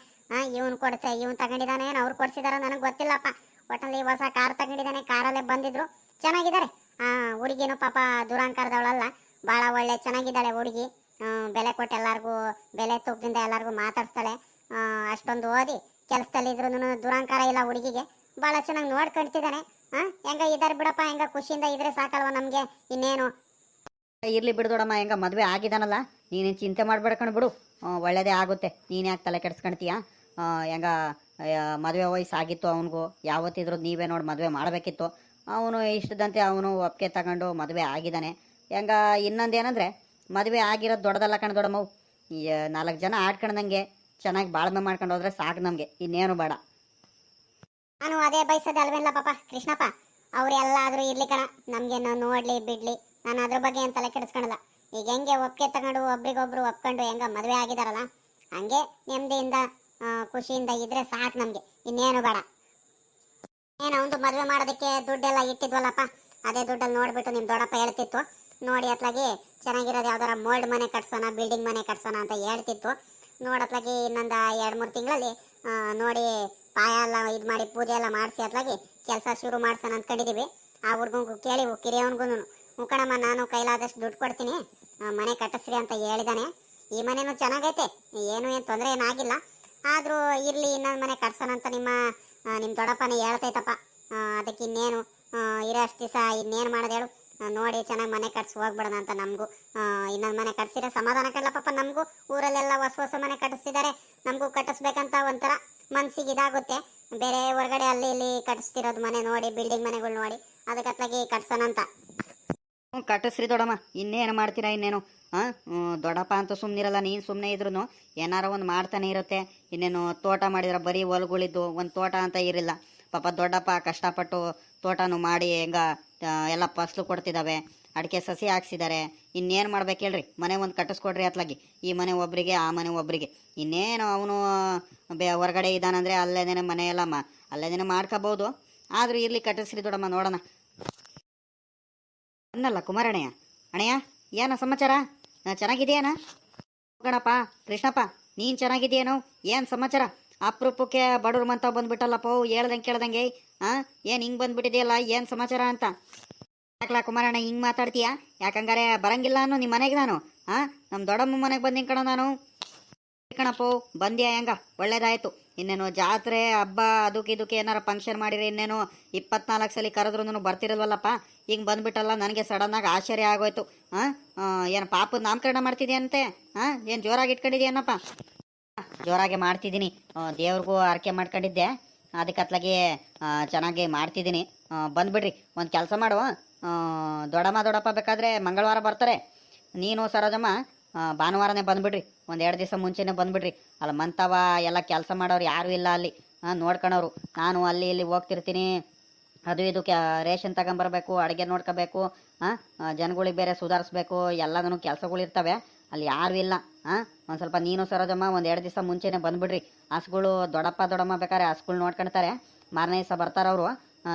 ಇವನು ಕೊಡ್ಸ ಇವನು ತಗೊಂಡಿದ್ದಾನೆ, ಏನು ಅವ್ರು ಕೊಡ್ಸಿದಾರೆ ನನಗೆ ಗೊತ್ತಿಲ್ಲಪ್ಪ. ಒಟ್ಟಲ್ಲಿ ಹೊಸ ಕಾರ್ ತಗೊಂಡಿದ್ದಾನೆ, ಕಾರಲ್ಲೇ ಬಂದಿದ್ರು. ಚೆನ್ನಾಗಿದ್ದಾರೆ. ಹುಡುಗಿನೂ ಪಾಪ ದುರಾಂಕಾರದವಳಲ್ಲ. ಭಾಳ ಒಳ್ಳೆ, ಚೆನ್ನಾಗಿದ್ದಾಳೆ ಹುಡುಗಿ. ಬೆಲೆ ಕೊಟ್ಟು ಎಲ್ಲರಿಗೂ, ಬೆಲೆ ತೂಕದಿಂದ ಎಲ್ಲರಿಗೂ ಮಾತಾಡ್ತಾಳೆ ಅಷ್ಟೊಂದು ಓದಿ. ಕೆಲಸದಲ್ಲಿ ಇದ್ರು ದುರಾಂಕಾರ ಇಲ್ಲ ಹುಡುಗಿಗೆ. ಭಾಳ ಚೆನ್ನಾಗಿ ನೋಡ್ಕೊಂತಿದ್ದಾನೆ ಹಾ ಹೆಂಗ ಇದಾರೆ ಬಿಡಪ್ಪ ಹೆಂಗ ಖುಷಿಯಿಂದ ಇದ್ರೆ ಸಾಕಲ್ವ ನಮಗೆ ಇನ್ನೇನು? ಇರ್ಲಿ ಬಿಡ್ದೋಡಮ್ಮ ಹೆಂಗ ಮದುವೆ ಆಗಿದಾನಲ್ಲ ನೀನು ಚಿಂತೆ ಮಾಡ್ಬೇಡ ಕಣ್ ಬಿಡು. ಒಳ್ಳೇದೇ ಆಗುತ್ತೆ. ನೀನು ಯಾಕೆ ತಲೆ ಕೆಡ್ಸ್ಕೊಳ್ತೀಯ ಆ, ಹೆಂಗ ಮದುವೆ ವಯಸ್ಸಾಗಿತ್ತು ಅವನಿಗೂ. ಯಾವತ್ತಿದ್ರು ನೀವೇ ನೋಡಿ ಮದುವೆ ಮಾಡಬೇಕಿತ್ತು. ಅವನು ಇಷ್ಟದಂತೆ ಅವನು ಒಪ್ಪಿಗೆ ತಗೊಂಡು ಮದುವೆ ಆಗಿದ್ದಾನೆ ಹೆಂಗ ಇನ್ನೊಂದೇನಂದ್ರೆ ಮದುವೆ ಆಗಿರೋದು ದೊಡ್ಡದಲ್ಲ ಕಣ ದೊಡ್ಡಮ್ಮವು ನಾಲ್ಕು ಜನ ಆಡ್ಕೊಂಡಂಗೆ ಚೆನ್ನಾಗಿ ಬಾಳ್ಮೆ ಮಾಡ್ಕೊಂಡು ಹೋದ್ರೆ ಸಾಕು ನಮಗೆ, ಇನ್ನೇನು ಬೇಡ. ನಾನು ಅದೇ ಬಯಸದೆ ಅಲ್ವೇನಲ್ಲ ಪಾಪ, ಕೃಷ್ಣಪ್ಪ? ಅವ್ರು ಎಲ್ಲಾದ್ರೂ ಇರ್ಲಿ ಕಣ, ನಮ್ಗೇನೋ ನೋಡ್ಲಿ, ಬಿಡ್ಲಿ, ನಾನು ಅದ್ರ ಬಗ್ಗೆ ಏನು ತಲೆ ಕೆಡಿಸ್ಕೊಳಲ್ಲ. ಈಗ ಹೆಂಗೆ ಒಪ್ಪಿಗೆ ತಗೊಂಡು ಒಬ್ರಿಗೊಬ್ರು ಒಪ್ಕೊಂಡು ಹೆಂಗ ಮದುವೆ ಆಗಿದಾರಲ್ಲ, ಹಂಗೆ ನೆಮ್ಮದಿಯಿಂದ ಖುಷಿಯಿಂದ ಇದ್ರೆ ಸಾಕು ನಮಗೆ, ಇನ್ನೇನು ಬೇಡ. ಏನೋ ಒಂದು ಮದುವೆ ಮಾಡೋದಕ್ಕೆ ದುಡ್ಡೆಲ್ಲ ಇಟ್ಟಿದ್ವಲ್ಲಪ್ಪ, ಅದೇ ದುಡ್ಡಲ್ಲಿ ನೋಡ್ಬಿಟ್ಟು ನಿಮ್ಮ ದೊಡ್ಡಪ್ಪ ಹೇಳ್ತಿತ್ತು. ನೋಡಿ ಅತ್ಲಾಗಿ, ಚೆನ್ನಾಗಿರೋದು ಯಾವ್ದಾರ ಮೋಲ್ಡ್ ಮನೆ ಕಟ್ಸೋಣ ಬಿಲ್ಡಿಂಗ್ ಮನೆ ಕಟ್ಸೋಣ ಅಂತ ಹೇಳ್ತಿತ್ತು. ನೋಡತ್ಲಾಗಿ ಇನ್ನೊಂದು ಎರಡು ಮೂರು ತಿಂಗಳಲ್ಲಿ ನೋಡಿ ಪಾಯ ಎಲ್ಲ ಇದು ಮಾಡಿ ಪೂಜೆ ಎಲ್ಲ ಮಾಡಿಸಿ ಅತ್ಲಾಗಿ ಕೆಲಸ ಶುರು ಮಾಡ್ಸೋಣ ಅಂದ್ಕೊಂಡಿದ್ದೀವಿ ಆ ಹುಡ್ಗಂಗೂ ಕೇಳಿ ಕಿರಿಯವನ್ಗೂ ಮುಖಣಮ್ಮ ನಾನು ಕೈಲಾದಷ್ಟು ದುಡ್ಡು ಕೊಡ್ತೀನಿ ಮನೆ ಕಟ್ಟಿಸ್ರಿ ಅಂತ ಹೇಳಿದಾನೆ. ಈ ಮನೆನೂ ಚೆನ್ನಾಗೈತೆ, ಏನು ಏನು ತೊಂದರೆ ಏನಾಗಿಲ್ಲ ಆದರೂ ಇರಲಿ, ಇನ್ನೊಂದು ಮನೆ ಕಟ್ಸೋಣ ಅಂತ ನಿಮ್ಮ ನಿಮ್ಮ ದೊಡ್ಡಪ್ಪನೇ ಹೇಳ್ತೈತಪ್ಪ. ಅದಕ್ಕೆ ಇನ್ನೇನು ಇರೋ ಅಷ್ಟು ದಿವಸ ಇನ್ನೇನು ಮಾಡೋದು ಹೇಳು. ನೋಡಿ, ಚೆನ್ನಾಗಿ ಮನೆ ಕಟ್ಸಿ ಹೋಗ್ಬಿಡೋಣ ಅಂತ ನಮಗೂ. ಇನ್ನೊಂದು ಮನೆ ಕಟ್ಸಿದ್ರೆ ಸಮಾಧಾನ ಕಡ್ಲ ಪಾಪ ನಮಗೂ. ಊರಲ್ಲೆಲ್ಲ ಹೊಸ ಹೊಸ ಮನೆ ಕಟ್ಟಿಸ್ತಿದ್ದಾರೆ ನಮಗೂ ಕಟ್ಟಿಸ್ಬೇಕಂತ ಒಂಥರ ಮನ್ಸಿಗೆ ಇದಾಗುತ್ತೆ. ಬೇರೆ ಹೊರಗಡೆ ಅಲ್ಲಿ ಇಲ್ಲಿ ಕಟ್ಟಿಸ್ತಿರೋದು ಮನೆ ನೋಡಿ, ಬಿಲ್ಡಿಂಗ್ ಮನೆಗಳು ನೋಡಿ. ಅದಕ್ಕೆ ಅತ್ಲಾಗಿ ಕಟ್ಸೋಣ ಅಂತ. ಹ್ಞೂ ಕಟ್ಟಿಸ್ರಿ ದೊಡಮ್ಮ. ಇನ್ನೇನು ಮಾಡ್ತೀರಾ ಇನ್ನೇನು? ಹಾಂ ದೊಡ್ಡಪ್ಪ ಅಂತ ಸುಮ್ಮನಿರಲ್ಲ ನೀನು ಸುಮ್ಮನೆ ಇದ್ರು ಏನಾರ ಒಂದು ಮಾಡ್ತಾನೆ ಇರುತ್ತೆ. ಇನ್ನೇನು ತೋಟ ಮಾಡಿದ್ರೆ ಬರೀ ಹೊಲಗಳಿದ್ದು, ಒಂದು ತೋಟ ಅಂತ ಇರಲಿಲ್ಲ ಪಾಪ ದೊಡ್ಡಪ್ಪ ಕಷ್ಟಪಟ್ಟು ತೋಟನೂ ಮಾಡಿ, ಹೆಂಗ ಎಲ್ಲ ಫಸ್ಲು ಕೊಡ್ತಿದ್ದಾವೆ ಅಡಿಕೆ ಸಸಿ ಹಾಕ್ಸಿದ್ದಾರೆ ಇನ್ನೇನು ಮಾಡ್ಬೇಕು ಹೇಳ್ರಿ? ಮನೆ ಒಂದು ಕಟ್ಟಿಸ್ಕೊಡ್ರಿ ಅತ್ಲಾಗಿ. ಈ ಮನೆ ಒಬ್ಬರಿಗೆ ಆ ಮನೆ ಒಬ್ಬರಿಗೆ ಇನ್ನೇನು ಅವನು ಬೇ, ಹೊರಗಡೆ ಇದ್ದಾನಂದರೆ ಅಲ್ಲೇನೇ ಮನೆ ಎಲ್ಲ ಮ ಅಲ್ಲೇನೇ ಮಾಡ್ಕೋಬೋದು. ಆದರೂ ಇರಲಿ ಕಟ್ಟಿಸ್ರಿ ದೊಡಮ್ಮ, ನೋಡೋಣ. ಅನ್ನಲ್ಲ ಕುಮಾರಣ್ಣಯ್ಯ. ಅಣ್ಣಯ್ಯ, ಏನ ಸಮಾಚಾರ? ನಾ ಚೆನ್ನಾಗಿದೆಯೇನ ಗಣಪ, ಕೃಷ್ಣಪ್ಪ, ನೀನು ಚೆನ್ನಾಗಿದೆಯೇನೋ ಏನು ಸಮಾಚಾರ? ಅಪರೂಪಕ್ಕೆ ಬಡವ್ರ ಮಂತ ಬಂದ್ಬಿಟ್ಟಲ್ಲಪ್ಪ ಹೇಳ್ದಂಗೆ ಕೇಳ್ದಂಗೆ ಹಾ ಏನು ಹಿಂಗೆ ಬಂದ್ಬಿಟ್ಟಿದೆಯಲ್ಲ, ಏನು ಸಮಾಚಾರ ಅಂತ? ಯಾಕಲ ಕುಮಾರಣ್ಣ, ಹಿಂಗೆ ಮಾತಾಡ್ತೀಯಾ? ಯಾಕಂಗಾರೆ ಬರಂಗಿಲ್ಲ ಅನ್ನೋ ನಿಮ್ಮ ಮನೆಗೆ ನಾನು ಹಾ ನಮ್ಮ ದೊಡ್ಡಮ್ಮ ಮನೆಗೆ ಬಂದಿನ ಕಣ ನಾನು. ಕಣಪ್ಪ ಬಂದ್ಯಾ ಹೆಂಗ? ಒಳ್ಳೇದಾಯ್ತು. ಇನ್ನೇನು ಜಾತ್ರೆ, ಹಬ್ಬ ಅದಕ್ಕೆ ಇದಕ್ಕೆ ಏನಾರ ಫಂಕ್ಷನ್ ಮಾಡಿರಿ ಇನ್ನೇನು ಇಪ್ಪತ್ನಾಲ್ಕು ಸಲ ಕರೆದ್ರೂ ಬರ್ತಿರಲ್ವಲ್ಲಪ್ಪ? ಹಿಂಗೆ ಬಂದ್ಬಿಟ್ಟಲ್ಲ, ನನಗೆ ಸಡನ್ನಾಗಿ ಆಶ್ಚರ್ಯ ಆಗೋಯ್ತು. ಹಾಂ ಏನು ಪಾಪದ ನಾಮಕರಣ ಮಾಡ್ತಿದ್ಯಂತೆ? ಹಾಂ ಏನು ಜೋರಾಗಿ ಇಟ್ಕೊಂಡಿದ್ಯೇನಪ್ಪ ಜೋರಾಗಿ ಮಾಡ್ತಿದ್ದೀನಿ. ದೇವ್ರಿಗೂ ಆರಕೆ ಮಾಡ್ಕೊಂಡಿದ್ದೆ. ಅದಕ್ಕೆ ಅತ್ಲಾಗಿ ಚೆನ್ನಾಗಿ ಮಾಡ್ತಿದ್ದೀನಿ. ಬಂದ್ಬಿಡ್ರಿ. ಒಂದು ಕೆಲಸ ಮಾಡು. ದೊಡಮ್ಮ ದೊಡ್ಡಪ್ಪ ಬೇಕಾದರೆ ಮಂಗಳವಾರ ಬರ್ತಾರೆ. ನೀನು ಸರೋಜಮ್ಮ ಭಾನುವಾರನೇ ಬಂದ್ಬಿಡ್ರಿ. ಒಂದು ಎರಡು ದಿವಸ ಮುಂಚೆನೇ ಬಂದ್ಬಿಡ್ರಿ. ಅಲ್ಲಿ, ಮಂತವ ಎಲ್ಲ ಕೆಲಸ ಮಾಡೋರು ಯಾರೂ ಇಲ್ಲ ಅಲ್ಲಿ. ಹಾಂ ನೋಡ್ಕೊಳೋರು ನಾನು ಅಲ್ಲಿ ಇಲ್ಲಿ ಹೋಗ್ತಿರ್ತೀನಿ. ಅದು ಇದು ಕ್ಯಾ, ರೇಷನ್ ತಗೊಂಬರ್ಬೇಕು, ಅಡುಗೆ ನೋಡ್ಕೋಬೇಕು ಹಾಂ ಜನಗಳಿಗೆ ಬೇರೆ ಸುಧಾರಿಸ್ಬೇಕು ಎಲ್ಲದೂ ಕೆಲಸಗಳಿರ್ತವೆ ಅಲ್ಲಿ ಯಾರೂ ಇಲ್ಲ. ಹಾಂ ಒಂದು ಸ್ವಲ್ಪ ನೀನು ಸರೋಜಮ್ಮ ಒಂದು ಎರಡು ದಿವಸ ಮುಂಚೆನೇ ಬಂದ್ಬಿಡ್ರಿ. ಹಸುಗಳು ದೊಡ್ಡಪ್ಪ ದೊಡ್ಡಮ್ಮ ಬೇಕಾದ್ರೆ ಹಸುಗಳು ನೋಡ್ಕೊಳ್ತಾರೆ ಮಾರನೇ ದಿವಸ ಬರ್ತಾರೆ ಅವರು.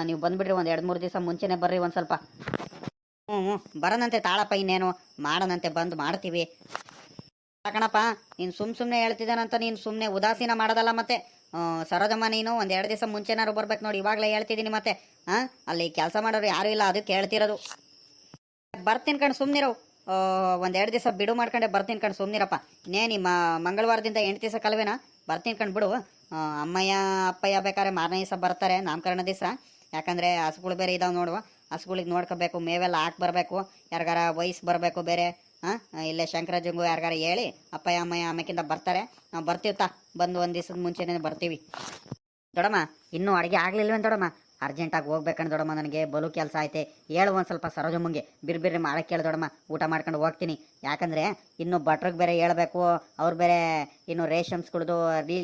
ನೀವು ಬಂದ್ಬಿಡ್ರಿ ಒಂದು ಎರಡು ಮೂರು ದಿವಸ ಮುಂಚೆನೇ ಬರ್ರಿ ಒಂದು ಸ್ವಲ್ಪ. ಹ್ಞೂ ಹ್ಞೂ ಬರೋಣಂತೆ ತಾಳಪ್ಪ ಇನ್ನೇನು. ಮಾಡೋಣಂತೆ ಬಂದು ಮಾಡ್ತೀವಿ. ಕಣಪ್ಪ, ನೀನು ಸುಮ್ಮ ಸುಮ್ಮನೆ ಹೇಳ್ತಿದ್ದಾನಂತ ನೀನು ಸುಮ್ಮನೆ ಉದಾಸೀನ ಮಾಡೋದಲ್ಲ ಮತ್ತೆ. ಸರೋಜಮ್ಮ ನೀನು ಒಂದು ಎರಡು ದಿವಸ ಮುಂಚೆನಾರು ಬರ್ಬೇಕು ನೋಡಿ, ಇವಾಗಲೇ ಹೇಳ್ತಿದ್ದೀನಿ ಮತ್ತೆ. ಹಾಂ ಅಲ್ಲಿ ಕೆಲಸ ಮಾಡೋರು ಯಾರು ಇಲ್ಲ ಅದಕ್ಕೆ ಹೇಳ್ತಿರೋದು ಬರ್ತೀನಿ ಕಣ್ ಸುಮ್ಮನಿರೋ ಒಂದು ಎರಡು ದಿವಸ ಬಿಡು ಮಾಡ್ಕೊಂಡೆ ಬರ್ತೀನಿ ಕಣ್ ಸುಮ್ಮನಿರಪ್ಪ ಇನ್ನೇ ನಿಮ್ಮ ಮಂಗಳವಾರದಿಂದ ಎಂಟು ದಿವಸ ಕಲ್ವೇನಾ? ಬರ್ತೀನಿ ಕಣ್, ಬಿಡು. ಅಮ್ಮಯ್ಯ, ಅಪ್ಪಯ್ಯ ಬೇಕಾದ್ರೆ ಮಾರನೇ ದಿವಸ ಬರ್ತಾರೆ, ನಾಮಕರಣ ದಿವಸ. ಯಾಕಂದರೆ ಹಸುಗಳು ಬೇರೆ ಇದಾವೆ ನೋಡುವ. ಹಸುಗಳಿಗೆ ನೋಡ್ಕೋಬೇಕು, ಮೇವೆಲ್ಲ ಹಾಕಿ ಬರಬೇಕು. ಯಾರಿಗಾರ ವಯಸ್ಸು ಬರಬೇಕು ಬೇರೆ. ಹಾಂ ಇಲ್ಲೇ ಶಂಕರಾಜಂಗು ಯಾರಿಗಾರ ಹೇಳಿ ಅಪ್ಪಯ್ಯ, ಅಮ್ಮಯ್ಯ ಆಮೇಕಿಂದ ಬರ್ತಾರೆ. ನಾವು ಬರ್ತೀವಿ ತಾ. ಬಂದು ಒಂದು ದಿವಸದ ಮುಂಚೆನೇ ಬರ್ತೀವಿ. ದೊಡಮ್ಮ, ಇನ್ನೂ ಅಡುಗೆ ಆಗಲಿಲ್ವೇನು ದೊಡಮ್ಮ? ಅರ್ಜೆಂಟಾಗಿ ಹೋಗ್ಬೇಕಣ್ಣ ದೊಡಮ್ಮ ನನಗೆ ಬಲು ಕೆಲಸ ಐತೆ. ಹೇಳು ಒಂದು ಸ್ವಲ್ಪ ಸರೋಜಮ್ಮಂಗೆ. ಬಿರ್ ಬಿರ್ರಿ ಮಾಡಕ್ಕೆ ಹೇಳು ದೊಡಮ್ಮ ಊಟ ಮಾಡ್ಕೊಂಡು ಹೋಗ್ತೀನಿ. ಯಾಕಂದರೆ ಇನ್ನು ಭಟ್ರಿಗೆ ಬೇರೆ ಹೇಳಬೇಕು. ಅವ್ರು ಬೇರೆ ಇನ್ನು ರೇಷನ್ಸ್ಗಳದ್ದು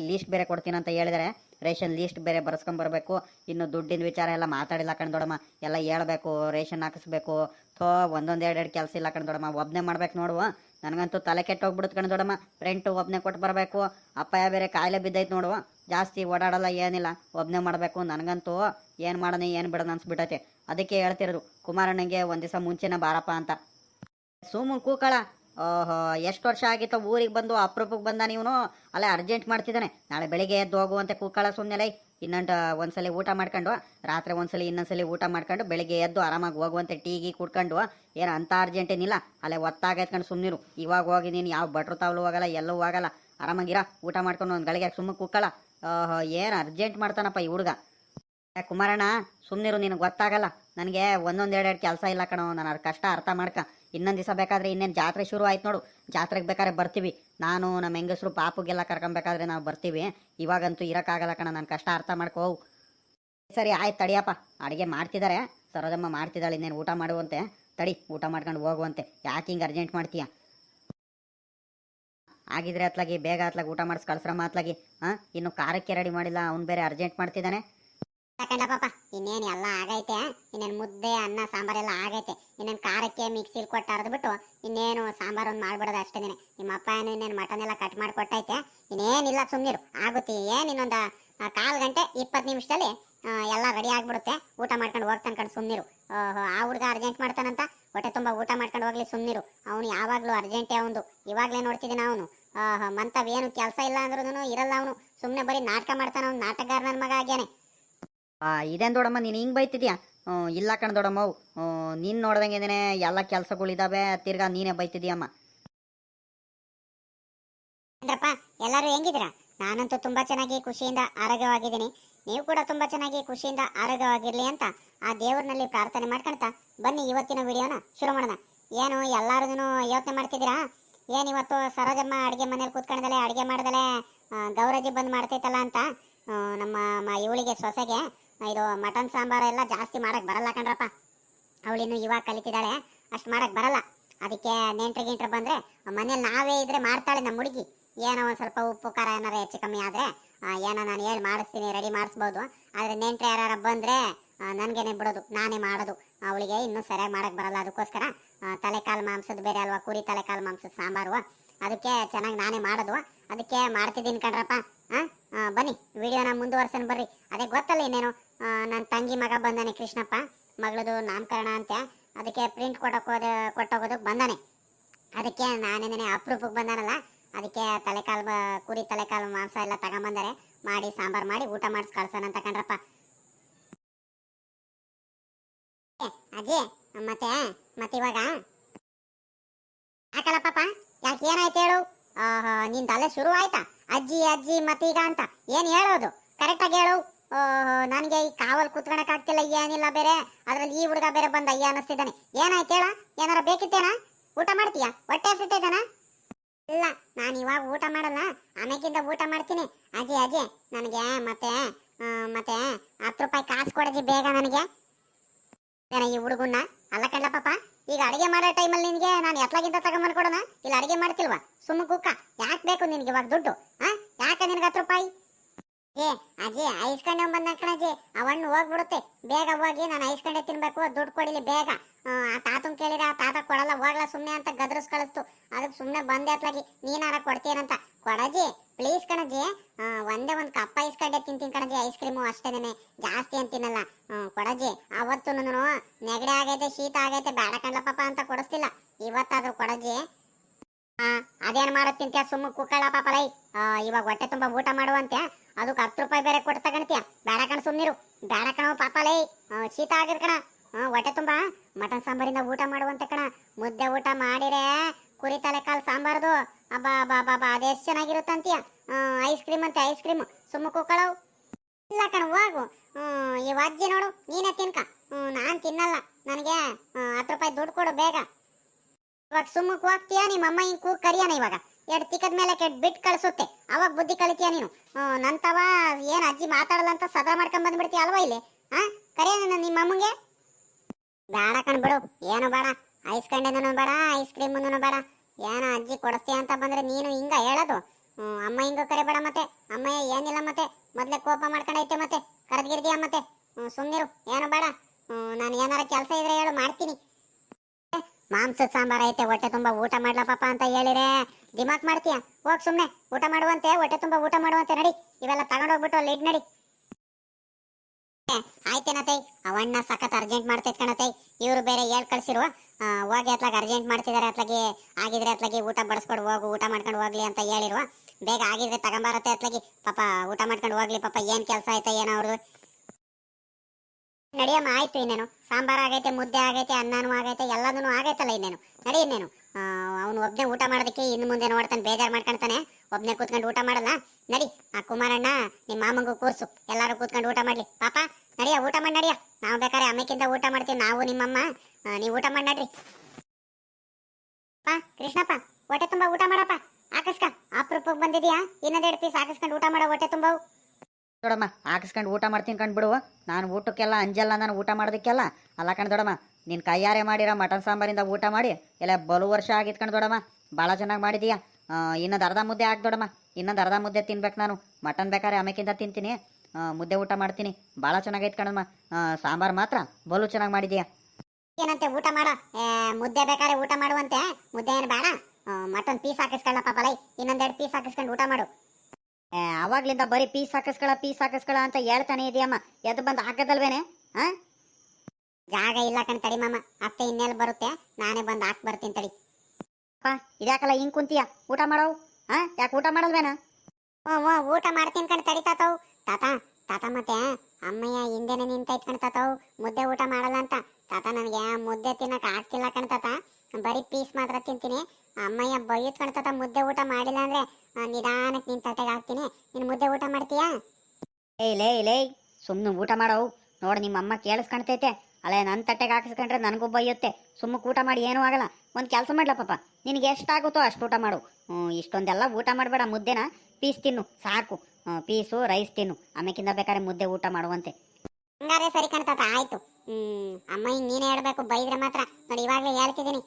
ಲೀಸ್ಟ್ ಬೇರೆ ಕೊಡ್ತೀನಿ ಅಂತ ಹೇಳಿದರೆ. ರೇಷನ್ ಲೀಸ್ಟ್ ಬೇರೆ ಬರ್ಸ್ಕೊಂಬರ್ಬೇಕು ಇನ್ನು ದುಡ್ಡಿನ ವಿಚಾರ ಎಲ್ಲ ಮಾತಾಡಿಲ್ಲ ಕಣ್ ದೊಡಮ್ಮ ಎಲ್ಲ ಹೇಳ್ಬೇಕು, ರೇಷನ್ ಹಾಕಿಸ್ಬೇಕು. ಥೋ ಒಂದೊಂದು ಎರಡು ಕೆಲಸ ಇಲ್ಲ ಕಣ್ ದೊಡಮ್ಮ ಒಬ್ಬನೇ ಮಾಡ್ಬೇಕು ನೋಡುವ ನನಗಂತೂ ತಲೆ ಕೆಟ್ಟೋಗ್ಬಿಡುತ್ತೆ ಕಣ್ ದೊಡಮ್ಮ ರೆಂಟು ಒಬ್ಬನೇ ಕೊಟ್ಟು ಬರಬೇಕು. ಅಪ್ಪಯ್ಯ ಬೇರೆ ಕಾಯಿಲೆ ಬಿದ್ದೈತೆ ನೋಡುವ ಜಾಸ್ತಿ ಓಡಾಡಲ್ಲ ಏನಿಲ್ಲ. ಒಬ್ಬನೇ ಮಾಡಬೇಕು. ನನಗಂತೂ ಏನು ಮಾಡೋಣ, ಏನು ಬಿಡೋಣ ಅನ್ಸ್ಬಿಟ್ಟೈತೆ. ಅದಕ್ಕೆ ಹೇಳ್ತಿರೋದು, ಕುಮಾರಣ್ಣಂಗೆ ಒಂದು ದಿವಸ ಮುಂಚೆನೇ ಬಾರಪ್ಪ ಅಂತ. ಸುಮ್ಮನೆ ಕೂಕಳ. ಓಹೋ, ಎಷ್ಟು ವರ್ಷ ಆಗಿತ್ತು ಊರಿಗೆ ಬಂದು ಅಪ್ರೂಪಕ್ಕೆ ಬಂದ ನೀವನು? ಅಲ್ಲೇ ಅರ್ಜೆಂಟ್ ಮಾಡ್ತಿದ್ದಾನೆ. ನಾಳೆ ಬೆಳಿಗ್ಗೆ ಎದ್ದು ಹೋಗುವಂತೆ ಕೂಕಳ ಸುಮ್ಮನೆ ಇನ್ನೊಂದು, ಒಂದ್ಸಲಿ ಊಟ ಮಾಡ್ಕೊಂಡು, ರಾತ್ರಿ ಒಂದ್ಸಲಿ, ಇನ್ನೊಂದ್ಸಲಿ ಊಟ ಮಾಡ್ಕೊಂಡು, ಬೆಳಿಗ್ಗೆ ಎದ್ದು ಆರಾಮಾಗಿ ಹೋಗುವಂತೆ ಟೀಗಿ ಕುಡ್ಕೊಂಡು, ಏನು ಅಂಥ ಅರ್ಜೆಂಟ್ ಏನಿಲ್ಲ. ಅಲ್ಲೇ ಒತ್ತಾಗೈತ್ಕೊಂಡು ಸುಮ್ಮನಿರು ಇವಾಗ ಹೋಗಿ ನೀನು ಯಾವ ಭಟ್ರು ತಾವಲು ಹೋಗಲ್ಲ, ಎಲ್ಲೂ ಹೋಗಲ್ಲ. ಆರಾಮಾಗಿರ ಊಟ ಮಾಡ್ಕೊಂಡು ಒಂದು ಗಳಿಗೆ ಸುಮ್ಮನೆ ಕೂಕಳ. ಓಹೋ, ಏನು ಅರ್ಜೆಂಟ್ ಮಾಡ್ತಾನಪ್ಪ ಈ ಹುಡುಗ. ಏ ಕುಮಾರಣ್ಣ ಸುಮ್ಮನಿರು ನಿನಗೆ ಗೊತ್ತಾಗಲ್ಲ. ನನಗೆ ಒಂದೊಂದು ಎರಡು ಎರಡು ಕೆಲಸ ಇಲ್ಲ ಕಣೋ. ನಾನು ಅದ್ರ ಕಷ್ಟ ಅರ್ಥ ಮಾಡ್ಕ. ಇನ್ನೊಂದು ದಿವಸ ಬೇಕಾದ್ರೆ ಇನ್ನೇನು ಜಾತ್ರೆ ಶುರು ಆಯ್ತು ನೋಡು. ಜಾತ್ರೆಗೆ ಬೇಕಾದ್ರೆ ಬರ್ತೀವಿ. ನಾನು ನಮ್ಮ ಹೆಂಗಸರು, ಪಾಪುಗೆಲ್ಲ ಕರ್ಕೊಂಬೇಕಾದ್ರೆ ನಾವು ಬರ್ತೀವಿ. ಇವಾಗಂತೂ ಇರೋಕ್ಕಾಗಲ್ಲ ಕಣ. ನನ್ನ ಕಷ್ಟ ಅರ್ಥ ಮಾಡ್ಕೋ. ಸರಿ, ಆಯ್ತು, ತಡಿಯಪ್ಪ. ಅಡುಗೆ ಮಾಡ್ತಿದ್ದಾರೆ ಸರೋಜಮ್ಮ ಮಾಡ್ತಿದ್ದಾಳೆ. ಇನ್ನೇನು ಊಟ ಮಾಡುವಂತೆ. ತಡಿ, ಊಟ ಮಾಡ್ಕೊಂಡು ಹೋಗುವಂತೆ. ಯಾಕೆ ಹಿಂಗೆ ಅರ್ಜೆಂಟ್ ಮಾಡ್ತೀಯ? ಆಗಿದ್ರೆ ಅತ್ಲಾಗಿ, ಬೇಗ ಅತ್ಲಾಗಿ ಊಟ ಮಾಡಿಸ್ ಕಳ್ಸ್ರಮ್ಮ ಅತ್ಲಾಗಿ. ಹಾಂ? ಇನ್ನು ಖಾರಕ್ಕೆ ರೆಡಿ ಮಾಡಿಲ್ಲ. ಅವ್ನು ಬೇರೆ ಅರ್ಜೆಂಟ್ ಮಾಡ್ತಿದ್ದಾನೆ ಪಾಪ, ಇನ್ನೇನು ಎಲ್ಲ ಆಗೈತೆ, ಇನ್ನೇನು ಮುದ್ದೆ, ಅನ್ನ ಸಾಂಬಾರೆಲ್ಲ ಆಗೈತೆ. ಇನ್ನೇನು ಖಾರಕ್ಕೆ ಮಿಕ್ಸಿಲಿ ಕೊಟ್ಟು ಅರ್ದ್ಬಿಟ್ಟು ಇನ್ನೇನು ಸಾಂಬಾರು ಒಂದು ಮಾಡ್ಬಿಡೋದು ಅಷ್ಟೇ ನಿಮ್ಮ ಅಪ್ಪ ಏನು ಇನ್ನೇನು ಮಟನ್ ಎಲ್ಲ ಕಟ್ ಮಾಡಿ ಕೊಟ್ಟೈತೆ. ಇನ್ನೇನಿಲ್ಲ ಸುಮ್ಮನಿರು ಆಗುತ್ತೆ ಏನು ಇನ್ನೊಂದು ಕಾಲು ಗಂಟೆ ಇಪ್ಪತ್ತು ನಿಮಿಷದಲ್ಲಿ ಎಲ್ಲ ರೆಡಿ ಆಗ್ಬಿಡುತ್ತೆ. ಊಟ ಮಾಡ್ಕೊಂಡು ಹೋಗ್ತಾನೆ ತನ್ಕೊಂಡು ಸುಮ್ಮನಿರು ಆ ಹುಡುಗ ಅರ್ಜೆಂಟ್ ಮಾಡ್ತಾನಂತ? ಹೊಟ್ಟೆ ತುಂಬ ಊಟ ಮಾಡ್ಕೊಂಡು ಹೋಗ್ಲಿ ಸುಮ್ಮನಿರು ಅವನು ಯಾವಾಗಲೂ ಅರ್ಜೆಂಟೇ ಅವನು ಇವಾಗಲೇ ನೋಡ್ತಿದ್ದೀನಿ ಅವನು. ಮಂತವೇನು ಕೆಲಸ ಇಲ್ಲ ಅಂದ್ರೂ ಇರಲ್ಲ ಅವನು. ಸುಮ್ಮನೆ ಬರೀ ನಾಟಕ ಮಾಡ್ತಾನೆ ಅವ್ನು. ನಾಟಕಗಾರ ನನ್ನ ಮಗ ಆಗ್ಯಾನೆ. ಇದೇನ್ ದೊಡಮ್ಮ, ನೀನು ಹಿಂಗೆ ಬೈತಿದ್ಯಾ? ಇಲ್ಲ ಕಣ ದೊಡಮ್ಮ ನೀನು ನೋಡ್ದಂಗೆ ಇದೇನೆ ಎಲ್ಲ ಕೆಲಸಗಳಿದಾವೆ ತಿರ್ಗಾ ನೀನೇ ಬೈತಿದ್ಯಮ್ಮ. ಅಂದ್ರಪ್ಪ, ಎಲ್ಲರೂ ಹೆಂಗಿದ್ದೀರಾ ನಾನಂತೂ ತುಂಬಾ ಚೆನ್ನಾಗಿ ಖುಷಿಯಿಂದ ಆರೋಗ್ಯವಾಗಿದ್ದೀನಿ. ನೀವು ಕೂಡ ತುಂಬಾ ಚೆನ್ನಾಗಿ ಖುಷಿಯಿಂದ ಆರೋಗ್ಯವಾಗಿರ್ಲಿ ಅಂತ ಆ ದೇವ್ರನಲ್ಲಿ ಪ್ರಾರ್ಥನೆ ಮಾಡ್ಕೊಳ್ತಾ ಬನ್ನಿ ಇವತ್ತಿನ ವಿಡಿಯೋನ ಶುರು ಮಾಡೋಣ. ಏನು ಎಲ್ಲಾರು ಯೋಚನೆ ಮಾಡ್ತಿದ್ದೀರಾ? ಏನ್ ಇವತ್ತು ಸರೋಜಮ್ಮ ಅಡಿಗೆ ಮನೇಲಿ ಕೂತ್ಕೊಂಡದಲ್ಲೇ ಅಡುಗೆ ಮಾಡ್ದಲೆ ಗೌರಜಿ ಬಂದು ಮಾಡ್ತೈತಲ್ಲ ಅಂತ ನಮ್ಮ ಇವಳಿಗೆ ಸೊಸೆಗೆ ಇದು ಮಟನ್ ಸಾಂಬಾರು ಎಲ್ಲ ಜಾಸ್ತಿ ಮಾಡಕ್ ಬರಲ್ಲ ಕಣ್ರಪ್ಪ. ಅವಳಿನ್ನು ಇವಾಗ ಕಲಿತಿದ್ದಾಳೆ ಅಷ್ಟು ಮಾಡಕ್ ಬರಲ್ಲ. ಅದಕ್ಕೆ ನೆಂಟ್ರು ಗಿಂಟ್ರು ಬಂದ್ರೆ ಮನೇಲಿ ನಾವೇ ಇದ್ರೆ ಮಾಡ್ತಾಳೆ ನಮ್ಮ ಹುಡುಗಿ. ಏನೋ ಒಂದ್ ಸ್ವಲ್ಪ ಉಪ್ಪು ಖಾರ ಏನಾರ ಹೆಚ್ಚು ಕಮ್ಮಿ ಆದ್ರೆ ಏನೋ ನಾನು ಹೇಳಿ ಮಾಡಿಸ್ತೀನಿ ರೆಡಿ ಮಾಡಿಸ್ಬೋದು. ಆದ್ರೆ ನೆಂಟ್ರು ಯಾರು ಬಂದ್ರೆ ನನಗೇನೆ ಬಿಡೋದು ನಾನೇ ಮಾಡೋದು. ಅವಳಿಗೆ ಇನ್ನೂ ಸರಿಯಾಗಿ ಮಾಡಕ್ ಬರಲ್ಲ. ಅದಕ್ಕೋಸ್ಕರ ತಲೆ ತಲೆಕಾಲು ಮಾಂಸದ ಬೇರೆ ಅಲ್ವಾ ಕುರಿ ತಲೆಕಾಲು ಮಾಂಸದ ಸಾಂಬಾರು. ಅದಕ್ಕೆ ಚೆನ್ನಾಗಿ ನಾನೇ ಮಾಡೋದು. ಅದಕ್ಕೆ ಮಾಡ್ತಿದ್ದೀನಿ ಕಣ್ರಪ್ಪ. ಆ, ಬನ್ನಿ ವಿಡಿಯೋನ ಮುಂದುವರ್ಸನ್ ಬರ್ರಿ. ಅದೇ ಗೊತ್ತಲ್ಲ ಇನ್ನೇನು ನನ್ನ ತಂಗಿ ಮಗ ಬಂದಾನೆ ಕೃಷ್ಣಪ್ಪ. ಮಗಳದು ನಾಮಕರಣ ಅಂತ. ಅದಕ್ಕೆ ಪ್ರಿಂಟ್ ಕೊಟ್ಟೋಕ್ ಹೋದ ಕೊಟ್ಟೋಗೋದಕ್ಕೆ ಬಂದಾನೆ. ಅದಕ್ಕೆ ನಾನೇನೇ ಅಪ್ರೂಪಕ್ಕೆ ಬಂದಾನಲ್ಲ. ಅದಕ್ಕೆ ತಲೆಕಾಲು ಬ- ಕುರಿ ತಲೆಕಾಲು ಮಾಂಸ ಎಲ್ಲ ತಗೊಂಬಂದರೆ. ಮಾಡಿ ಸಾಂಬಾರ್ ಮಾಡಿ ಊಟ ಮಾಡಿಸ್ ಕಳ್ಸೋಣ ಅಂತ ಕಂಡ್ರಪ್ಪ ಅಜ್ಜಿ, ಮತ್ತೆ ಮತ್ತೆ ಇವಾಗ? ಯಾಕಲ್ಲ ಪಾಪ? ಯಾಕೆ ಏನಾಯ್ತು ಹೇಳು? ನಿನ್ ತಲೆ ಶುರು ಆಯ್ತಾ ಅಜ್ಜಿ ಅಜ್ಜಿ, ಮತ್ತೀಗ ಅಂತ. ಏನು ಹೇಳೋದು? ಕರೆಕ್ಟಾಗಿ ಹೇಳು. ನನಗೆ ಈ ಕಾವಲ್ ಕುತ್ಕೊಳಕ್ ಆಗ್ತಿಲ್ಲ, ಏನಿಲ್ಲ ಬೇರೆ. ಅದ್ರಲ್ಲಿ ಈ ಹುಡುಗ ಬೇರೆ ಬಂದ, ಅಯ್ಯ ಅನ್ನಿಸ್ತಿದ್ದಾನೆ. ಏನಾಯ್ತು ಹೇಳ? ಏನಾರ ಬೇಕಿತ್ತೇನ? ಊಟ ಮಾಡ್ತೀಯಾ? ಹೊಟ್ಟೆ ಹಸಿತೈತೇನ ಇಲ್ಲ, ನಾನು ಇವಾಗ ಊಟ ಮಾಡಲ್ಲ. ಆಮೇಕಿಂದ ಊಟ ಮಾಡ್ತೀನಿ. ಅಜ್ಜಿ ಅಜ್ಜಿ ನನಗೆ ಮತ್ತೆ ಮತ್ತೆ ಹತ್ತು ರೂಪಾಯಿ ಕಾಸು ಕೊಡಜಿ ಬೇಗ ನನಗೆ. ಈ ಹುಡುಗನ್ನ? ಅಲ್ಲ ಕಂಡ ಪಾಪ. ಈಗ ಅಡುಗೆ ಮಾಡೋ ಟೈಮಲ್ಲಿ ನಿನಗೆ ನಾನು ಎತ್ಲಾಗಿಂದ ತಗೊಂಬಂದು ಕೊಡೋಣ ಇಲ್ಲ ಅಡುಗೆ ಮಾಡ್ತಿಲ್ವಾ? ಸುಮ್ಮ ಕುಕ್ಕ ಯಾಕೆ ಬೇಕು ನಿನಗೆ ಇವಾಗ ದುಡ್ಡು ಹಾ ಯಾಕೆ ನಿನಗೆ ಹತ್ತು ರೂಪಾಯಿ ಏ ಅಜ್ಜಿ ಐಸ್ಕೊಂಡೆ ಬಂದ ಕಣಜ್ಜಿ. ಅವಣ್ಣು ಹೋಗ್ಬಿಡುತ್ತೆ. ಬೇಗ ಹೋಗಿ ನಾನು ಐಸ್ಕೊಂಡೆ ತಿನ್ಬೇಕು ದುಡ್ಡು ಕೊಡಿಲಿ ಬೇಗ. ಆ, ತಾತನ್ ಕೇಳಿದ್ರೆ ಆ ತಾತ ಕೊಡಲ್ಲ ಹೋಗ್ಲಾ ಸುಮ್ಮನೆ ಅಂತ ಗದ್ರಸ್ ಕಳಿಸ್ತು. ಅದಕ್ಕೆ ಸುಮ್ಮನೆ ಬಂದೆ ಅತ್ಲಾಗಿ ನೀನಾರ ಕೊಡ್ತೀಯನಂತ ಕೊಡಜಿ ಪ್ಲೀಸ್ ಕಣಜಿ ಒಂದೇ ಒಂದು ಕಪ್ಪ ಐಸ್ಕೊಂಡೆ ತಿಂತೀನಿ ಕಣಜಿ ಐಸ್ ಕ್ರೀಮು ಅಷ್ಟೇನೆ ಜಾಸ್ತಿ ಅಂತ ತಿನ್ನಲ್ಲ. ಹ್ಮ್, ಕೊಡಜ್ಜಿ ಅವತ್ತು ನೆಗಡಿ ಆಗೈತೆ ಶೀತ ಆಗೈತೆ ಬೇಡ ಕಣ್ಲ ಪಾಪ ಅಂತ ಕೊಡಿಸ್ತಿಲ್ಲ. ಇವತ್ತಾದ್ರೂ ಕೊಡಜಿ ಆ ಅದೇನ್ ತಿಂತೀಯ ಸುಮ್ಮ ಕುಕ್ಕಳ ಪಾಪ ಲೈ. ಇವಾಗ ಹೊಟ್ಟೆ ತುಂಬಾ ಊಟ ಮಾಡುವಂತೆ ಅದಕ್ಕೆ ಹತ್ತು ರೂಪಾಯಿ ಬೇರೆ ಕೊಟ್ಟು ತಗೊಂತೀಯ ಬೇಡ ಕಣ ಸುಮ್ನಿರು. ಬೇಡ ಕಣ ಪಾಪ ಲೈ ಆ, ಶೀತ ಆಗಿರ್ ಕಣ. ಆ, ಹೊಟ್ಟೆ ತುಂಬಾ. ಮಟನ್ ಸಾಂಬಾರಿಂದ ಊಟ ಮಾಡುವಂತೆ ಕಣ. ಮುದ್ದೆ ಊಟ ಮಾಡಿರೆ. ಕುರಿ ತಲೆ ಕಾಲ್ ಸಾಂಬಾರ್ದು. ಅಬ್ಬಾ ಬಾ ಬಾ ಬಾ ಅದೆಷ್ಟು ಚೆನ್ನಾಗಿರುತ್ತಂತೀಯ? ಐಸ್ ಕ್ರೀಮ್ ಅಂತೆ ಐಸ್ ಕ್ರೀಮ್ ಸುಮ್ಮ ಕುಕ್ಕಳವು ಇಲ್ಲ ಕಣ ಹೋಗು. ಈ ಅಜ್ಜಿ ನೋಡು. ನೀನೇ ತಿನ್ಕ. ನಾನು ನಾನ್ ತಿನ್ನಲ್ಲ. ನನಗೆ ಹತ್ತು ರೂಪಾಯಿ ದುಡ್ಡು ಕೊಡು ಬೇಗ. ಇವಾಗ ಸುಮ್ಮಕ್ ಹೋಗ್ತೀಯ? ನಿಮ್ಮ ಅಮ್ಮ ಹಿಂಗ್ ಕೂಗ್ ಕರಿಯಾನ ಇವಾಗ? ಎರಡು ತಿಕ್ಕದ ಮೇಲೆ ಕೆಟ್ಟು ಬಿಟ್ಟು ಕಳಿಸುತ್ತೆ. ಅವಾಗ ಬುದ್ಧಿ ಕಲಿತೀಯ ನೀನು? ನಂತವ ಏನು ಅಜ್ಜಿ ಮಾತಾಡಲ್ಲ ಅಂತ ಸದ್ರ ಮಾಡ್ಕೊಂಡ್ ಬಂದ್ಬಿಡ್ತೀಯ ಅಲ್ವಾ ಇಲ್ಲಿ? ಹಾ? ನನ್ನ ನಿಮ್ಮ ಅಮ್ಮಂಗೆ? ಬೇಡ ಕಣ್ ಬಿಡು. ಏನು ಬೇಡ. ಐಸ್ ಕಂಡೆನೂ ಬೇಡ, ಐಸ್ ಕ್ರೀಮ್ನು ಬೇಡ. ಏನೋ ಅಜ್ಜಿ ಕೊಡಿಸ್ತೀಯ ಅಂತ ಬಂದ್ರೆ ನೀನು ಹಿಂಗ ಹೇಳೋದು. ಅಮ್ಮ ಹಿಂಗ ಕರಿಬೇಡ ಮತ್ತೆ. ಅಮ್ಮ ಏನಿಲ್ಲ ಮತ್ತೆ. ಮೊದ್ಲೇ ಕೋಪ ಮಾಡ್ಕೊಂಡೈತೆ ಮತ್ತೆ. ಕರೆದ್ಗಿರ್ತೀಯ ಮತ್ತೆ? ಸುಮ್ಮನಿರು ಏನು ಬೇಡ. ನಾನು ಏನಾರ ಕೆಲಸ ಇದ್ರೆ ಹೇಳು, ಮಾಡ್ತೀನಿ. ಮಾಂಸದ ಸಾಂಬಾರ್ ಐತೆ, ಹೊಟ್ಟೆ ತುಂಬಾ ಊಟ ಮಾಡ್ಲಾ ಪಾಪ ಅಂತ ಹೇಳಿರೆ. ದಿಮಾಕ್ ಮಾಡ್ತೀಯ? ಹೋಗ್ ಸುಮ್ನೆ, ಊಟ ಮಾಡುವಂತೆ, ಹೊಟ್ಟೆ ತುಂಬಾ ಊಟ ಮಾಡುವಂತೆ ನಡಿ. ಇವೆಲ್ಲ ತಗೊಂಡೋಗ್ಬಿಟ್ಟು ಅಲ್ಲಿ ನಡಿ. ಆಯ್ತೇನತೈ ಅವಣ್ಣ ಸಖತ್ ಅರ್ಜೆಂಟ್ ಮಾಡ್ತೈತ್ ಕಣತೈ. ಇವ್ರು ಬೇರೆ ಹೇಳ್ ಕಳ್ಸಿರುವ ಹೋಗಿ ಅತ್ಲಾಗ ಅರ್ಜೆಂಟ್ ಮಾಡ್ತಿದಾರೆ ಅತ್ಲಾಗಿ, ಆಗಿದ್ರೆ ಅತ್ಲಾಗಿ ಊಟ ಬಡಿಸ್ಕೊಡು ಹೋಗು, ಊಟ ಮಾಡ್ಕೊಂಡು ಹೋಗ್ಲಿ ಅಂತ ಹೇಳಿರುವ ಬೇಗ ಆಗಿದ್ರೆ ತಗೊಂಬಾರತ್ತೆ ಅತ್ಲಾಗಿ. ಪಾಪ, ಊಟ ಮಾಡ್ಕೊಂಡು ಹೋಗ್ಲಿ ಪಾಪ, ಏನ್ ಕೆಲಸ ಆಯ್ತಾ ಏನೋ ಅವ್ರದ್ದು ನಡಿಯಮ್ಮ, ಆಯ್ತು ಇನ್ನೇನು. ಸಾಂಬಾರ್ ಆಗೈತೆ, ಮುದ್ದೆ ಆಗೈತೆ, ಅನ್ನನೂ ಆಗೈತೆ ಎಲ್ಲದೂ ಆಗೈತಲ್ಲ ಇನ್ನೇನು. ನಡಿ ಇನ್ನೇನು. ಅವನು ಒಬ್ಬನೇ ಊಟ ಮಾಡೋದಕ್ಕೆ ಇನ್ನು ಮುಂದೆ ನೋಡ್ತಾನೆ, ಬೇಜಾರು ಮಾಡ್ಕೊಳ್ತಾನೆ ಒಬ್ಬನೇ ಕೂತ್ಕೊಂಡು ಊಟ ಮಾಡಲ್ಲ. ನಡಿ, ಆ ಕುಮಾರಣ್ಣ ನಿಮ್ಮ ಮಾಮಂಗೂ ಕೂರ್ಸು. ಎಲ್ಲರೂ ಕೂತ್ಕೊಂಡು ಊಟ ಮಾಡಲಿ. ಪಾಪ, ನಡಿಯ, ಊಟ ಮಾಡಿ, ನಡಿಯ. ನಾವು ಬೇಕಾದ್ರೆ ಅಮ್ಮಕ್ಕಿಂತ ಊಟ ಮಾಡ್ತೀವಿ, ನಾವು ನಿಮ್ಮಮ್ಮ. ನೀವು ಊಟ ಮಾಡಿ, ನಡ್ರಿ. ಪಾ, ಕೃಷ್ಣಪ್ಪ, ಹೊಟ್ಟೆ ತುಂಬಾ ಊಟ ಮಾಡಪ್ಪ. ಆಕಸ್ಕ ಅಪ್ರೂಪಕ್ಕೆ ಬಂದಿದ್ಯಾ? ಇನ್ನೊಂದೆರಡು ಪೀಸ್ ಹಾಕಿಸ್ಕೊಂಡು ಊಟ ಮಾಡೋ ಹೊಟ್ಟೆ ತುಂಬವು. ದೊಡಮ್ಮ ಹಾಕಿಸ್ಕೊಂಡು ಊಟ ಮಾಡ್ತೀನಿ ಕಂಡು ಬಿಡು. ನಾನು ಊಟಕ್ಕೆಲ್ಲ ಅಂಜಲ್ಲ, ನಾನು ಊಟ ಮಾಡೋದಕ್ಕೆಲ್ಲ. ಅಲ್ಲ ಕಣ್ ದೊಡಮ್ಮ, ನೀನು ಕೈಯಾರೆ ಮಾಡಿರೋ ಮಟನ್ ಸಾಂಬಾರಿಂದ ಊಟ ಮಾಡಿ, ಎಲ್ಲ ಬಲು ವರ್ಷ ಆಗಿತ್ತು ಕಣ್ ದೊಡಮ್ಮ. ಭಾಳ ಚೆನ್ನಾಗಿ ಮಾಡಿದೀಯಾ. ಇನ್ನೊಂದು ಅರ್ಧ ಮುದ್ದೆ ಹಾಕಿ ದೊಡಮ್ಮ. ಇನ್ನೊಂದು ಅರ್ಧ ಮುದ್ದೆ ತಿನ್ಬೇಕು ನಾನು. ಮಟನ್ ಬೇಕಾದ್ರೆ ಆಮೇಕಿಂದ ತಿಂತೀನಿ. ಮುದ್ದೆ ಊಟ ಮಾಡ್ತೀನಿ. ಭಾಳ ಚೆನ್ನಾಗೈತೆ ಕಣಮ್ಮ. ಸಾಂಬಾರು ಮಾತ್ರ ಬಲು ಚೆನ್ನಾಗಿ ಮಾಡಿದೀಯಾ. ಏನಂತೆ ಊಟ ಮಾಡ? ಮುದ್ದೆ ಬೇಕಾದ್ರೆ ಊಟ ಮಾಡುವಂತೆ. ಮುದ್ದೆ ಏನು ಬೇಡ. ಮಟನ್ ಪೀಸ್ ಹಾಕಿಸ್ಕೊಳ್ಳಪ್ಪ ಬಲೈ ಇನ್ನೊಂದೆರಡು ಪೀಸ್ ಹಾಕಿಸ್ಕೊಂಡು ಊಟ ಮಾಡು. ಅವಾಗ್ಲಿಂದ ಬರೀ ಪೀಸ್ ಹಾಕಿಸ್ಕೊಳ ಪೀಸ್ ಹಾಕಿಸ್ಕೊಳ ಅಂತ ಹೇಳ್ತಾನೆ ಇದೆಯಮ್ಮ. ಎದ್ದು ಬಂದು ಹಾಕದಲ್ವೇನೆ ಹಾ ಜಾಗ ಇಲ್ಲ ಕಣ್ ತಡಿ ಮಾಮ, ಅತ್ತೆ ಇನ್ನೆಲ್ಲಿ ಬರುತ್ತೆ, ನಾನೇ ಬಂದು ಹಾಕ್ ಬರ್ತೀನಿ ತಡಿ. ಅಪ್ಪ ಇದ್ಯಾಕಲ್ಲ ಹಿಂಗ್ ಕುಂತೀಯ? ಊಟ ಮಾಡೋ? ಹಾ ಯಾಕೆ ಊಟ ಮಾಡಲ್ವೇನ? ಓ ಊಟ ಮಾಡ್ತೀನಿ ಕಣ್ ತಡಿ ತಾತವು ತಾತ ತಾತ ಮತ್ತೆ ಅಮ್ಮಯ್ಯ ಹಿಂದೆನೆ ನಿಂತೈತ್ ಕಣ್ ತಾತವು ಮುದ್ದೆ ಊಟ ಮಾಡಲ್ಲ ಅಂತ. ತಾತ ನನಗೆ ಮುದ್ದೆ ತಿನ್ನಕ್ ಆಗ್ತಿಲ್ಲ ಕಣ್ ತಾತ. ಬರೀ ಪೀಸ್ ಮಾತ್ರ ತಿಂತೀನಿ. ಅಮ್ಮಯ್ಯ ಬೈಯುತ್ ಕಣ್ ತಾತ, ಮುದ್ದೆ ಊಟ ಮಾಡಿಲ್ಲ ಅಂದ್ರೆ ನಿಧಾನಕ್ಕೆ ನಿನ್ ತಟ್ಟೆಗೆ ಹಾಕ್ತೀನಿ. ನೀನು ಮುದ್ದೆ ಊಟ ಮಾಡ್ತೀಯಾ? ಏಯ್ ಲೇ ಲೇ ಸುಮ್ಮನೆ ಊಟ ಮಾಡವು ನೋಡಿ ನಿಮ್ಮ ಅಮ್ಮ ಕೇಳಿಸ್ಕೊಳ್ತೈತೆ ಅಲ್ಲೇ ನನ್ನ ತಟ್ಟೆಗೆ ಹಾಕಿಸ್ಕೊಂಡ್ರೆ ನನಗೂ ಬೈಯುತ್ತೆ. ಸುಮ್ಮಕ್ಕೆ ಊಟ ಮಾಡಿ ಏನೂ ಆಗಲ್ಲ. ಒಂದು ಕೆಲಸ ಮಾಡ್ಲ ಪಾಪ. ನಿನಗೆ ಎಷ್ಟಾಗುತ್ತೋ ಅಷ್ಟು ಊಟ ಮಾಡು. ಹ್ಞೂ ಇಷ್ಟೊಂದೆಲ್ಲ ಊಟ ಮಾಡಬೇಡ. ಮುದ್ದೆನ ಪೀಸ್ ತಿನ್ನು. ಸಾಕು. ಪೀಸು ರೈಸ್ ತಿನ್ನು. ಆಮೇಕಿಂದ ಬೇಕಾದ್ರೆ ಮುದ್ದೆ ಊಟ ಮಾಡುವಂತೆ. ಹಂಗಾರೆ ಸರಿ ಕಣ್ತಾತ ಆಯ್ತು. ಹ್ಮ್ ಅಮ್ಮ ಹಿಂಗ್ ನೀನೇ ಹೇಳ್ಬೇಕು. ಬೈದ್ರೆ ಮಾತ್ರ. ನೋಡಿ ಇವಾಗಲೇ ಹೇಳ್ತಿದ್ದೀನಿ.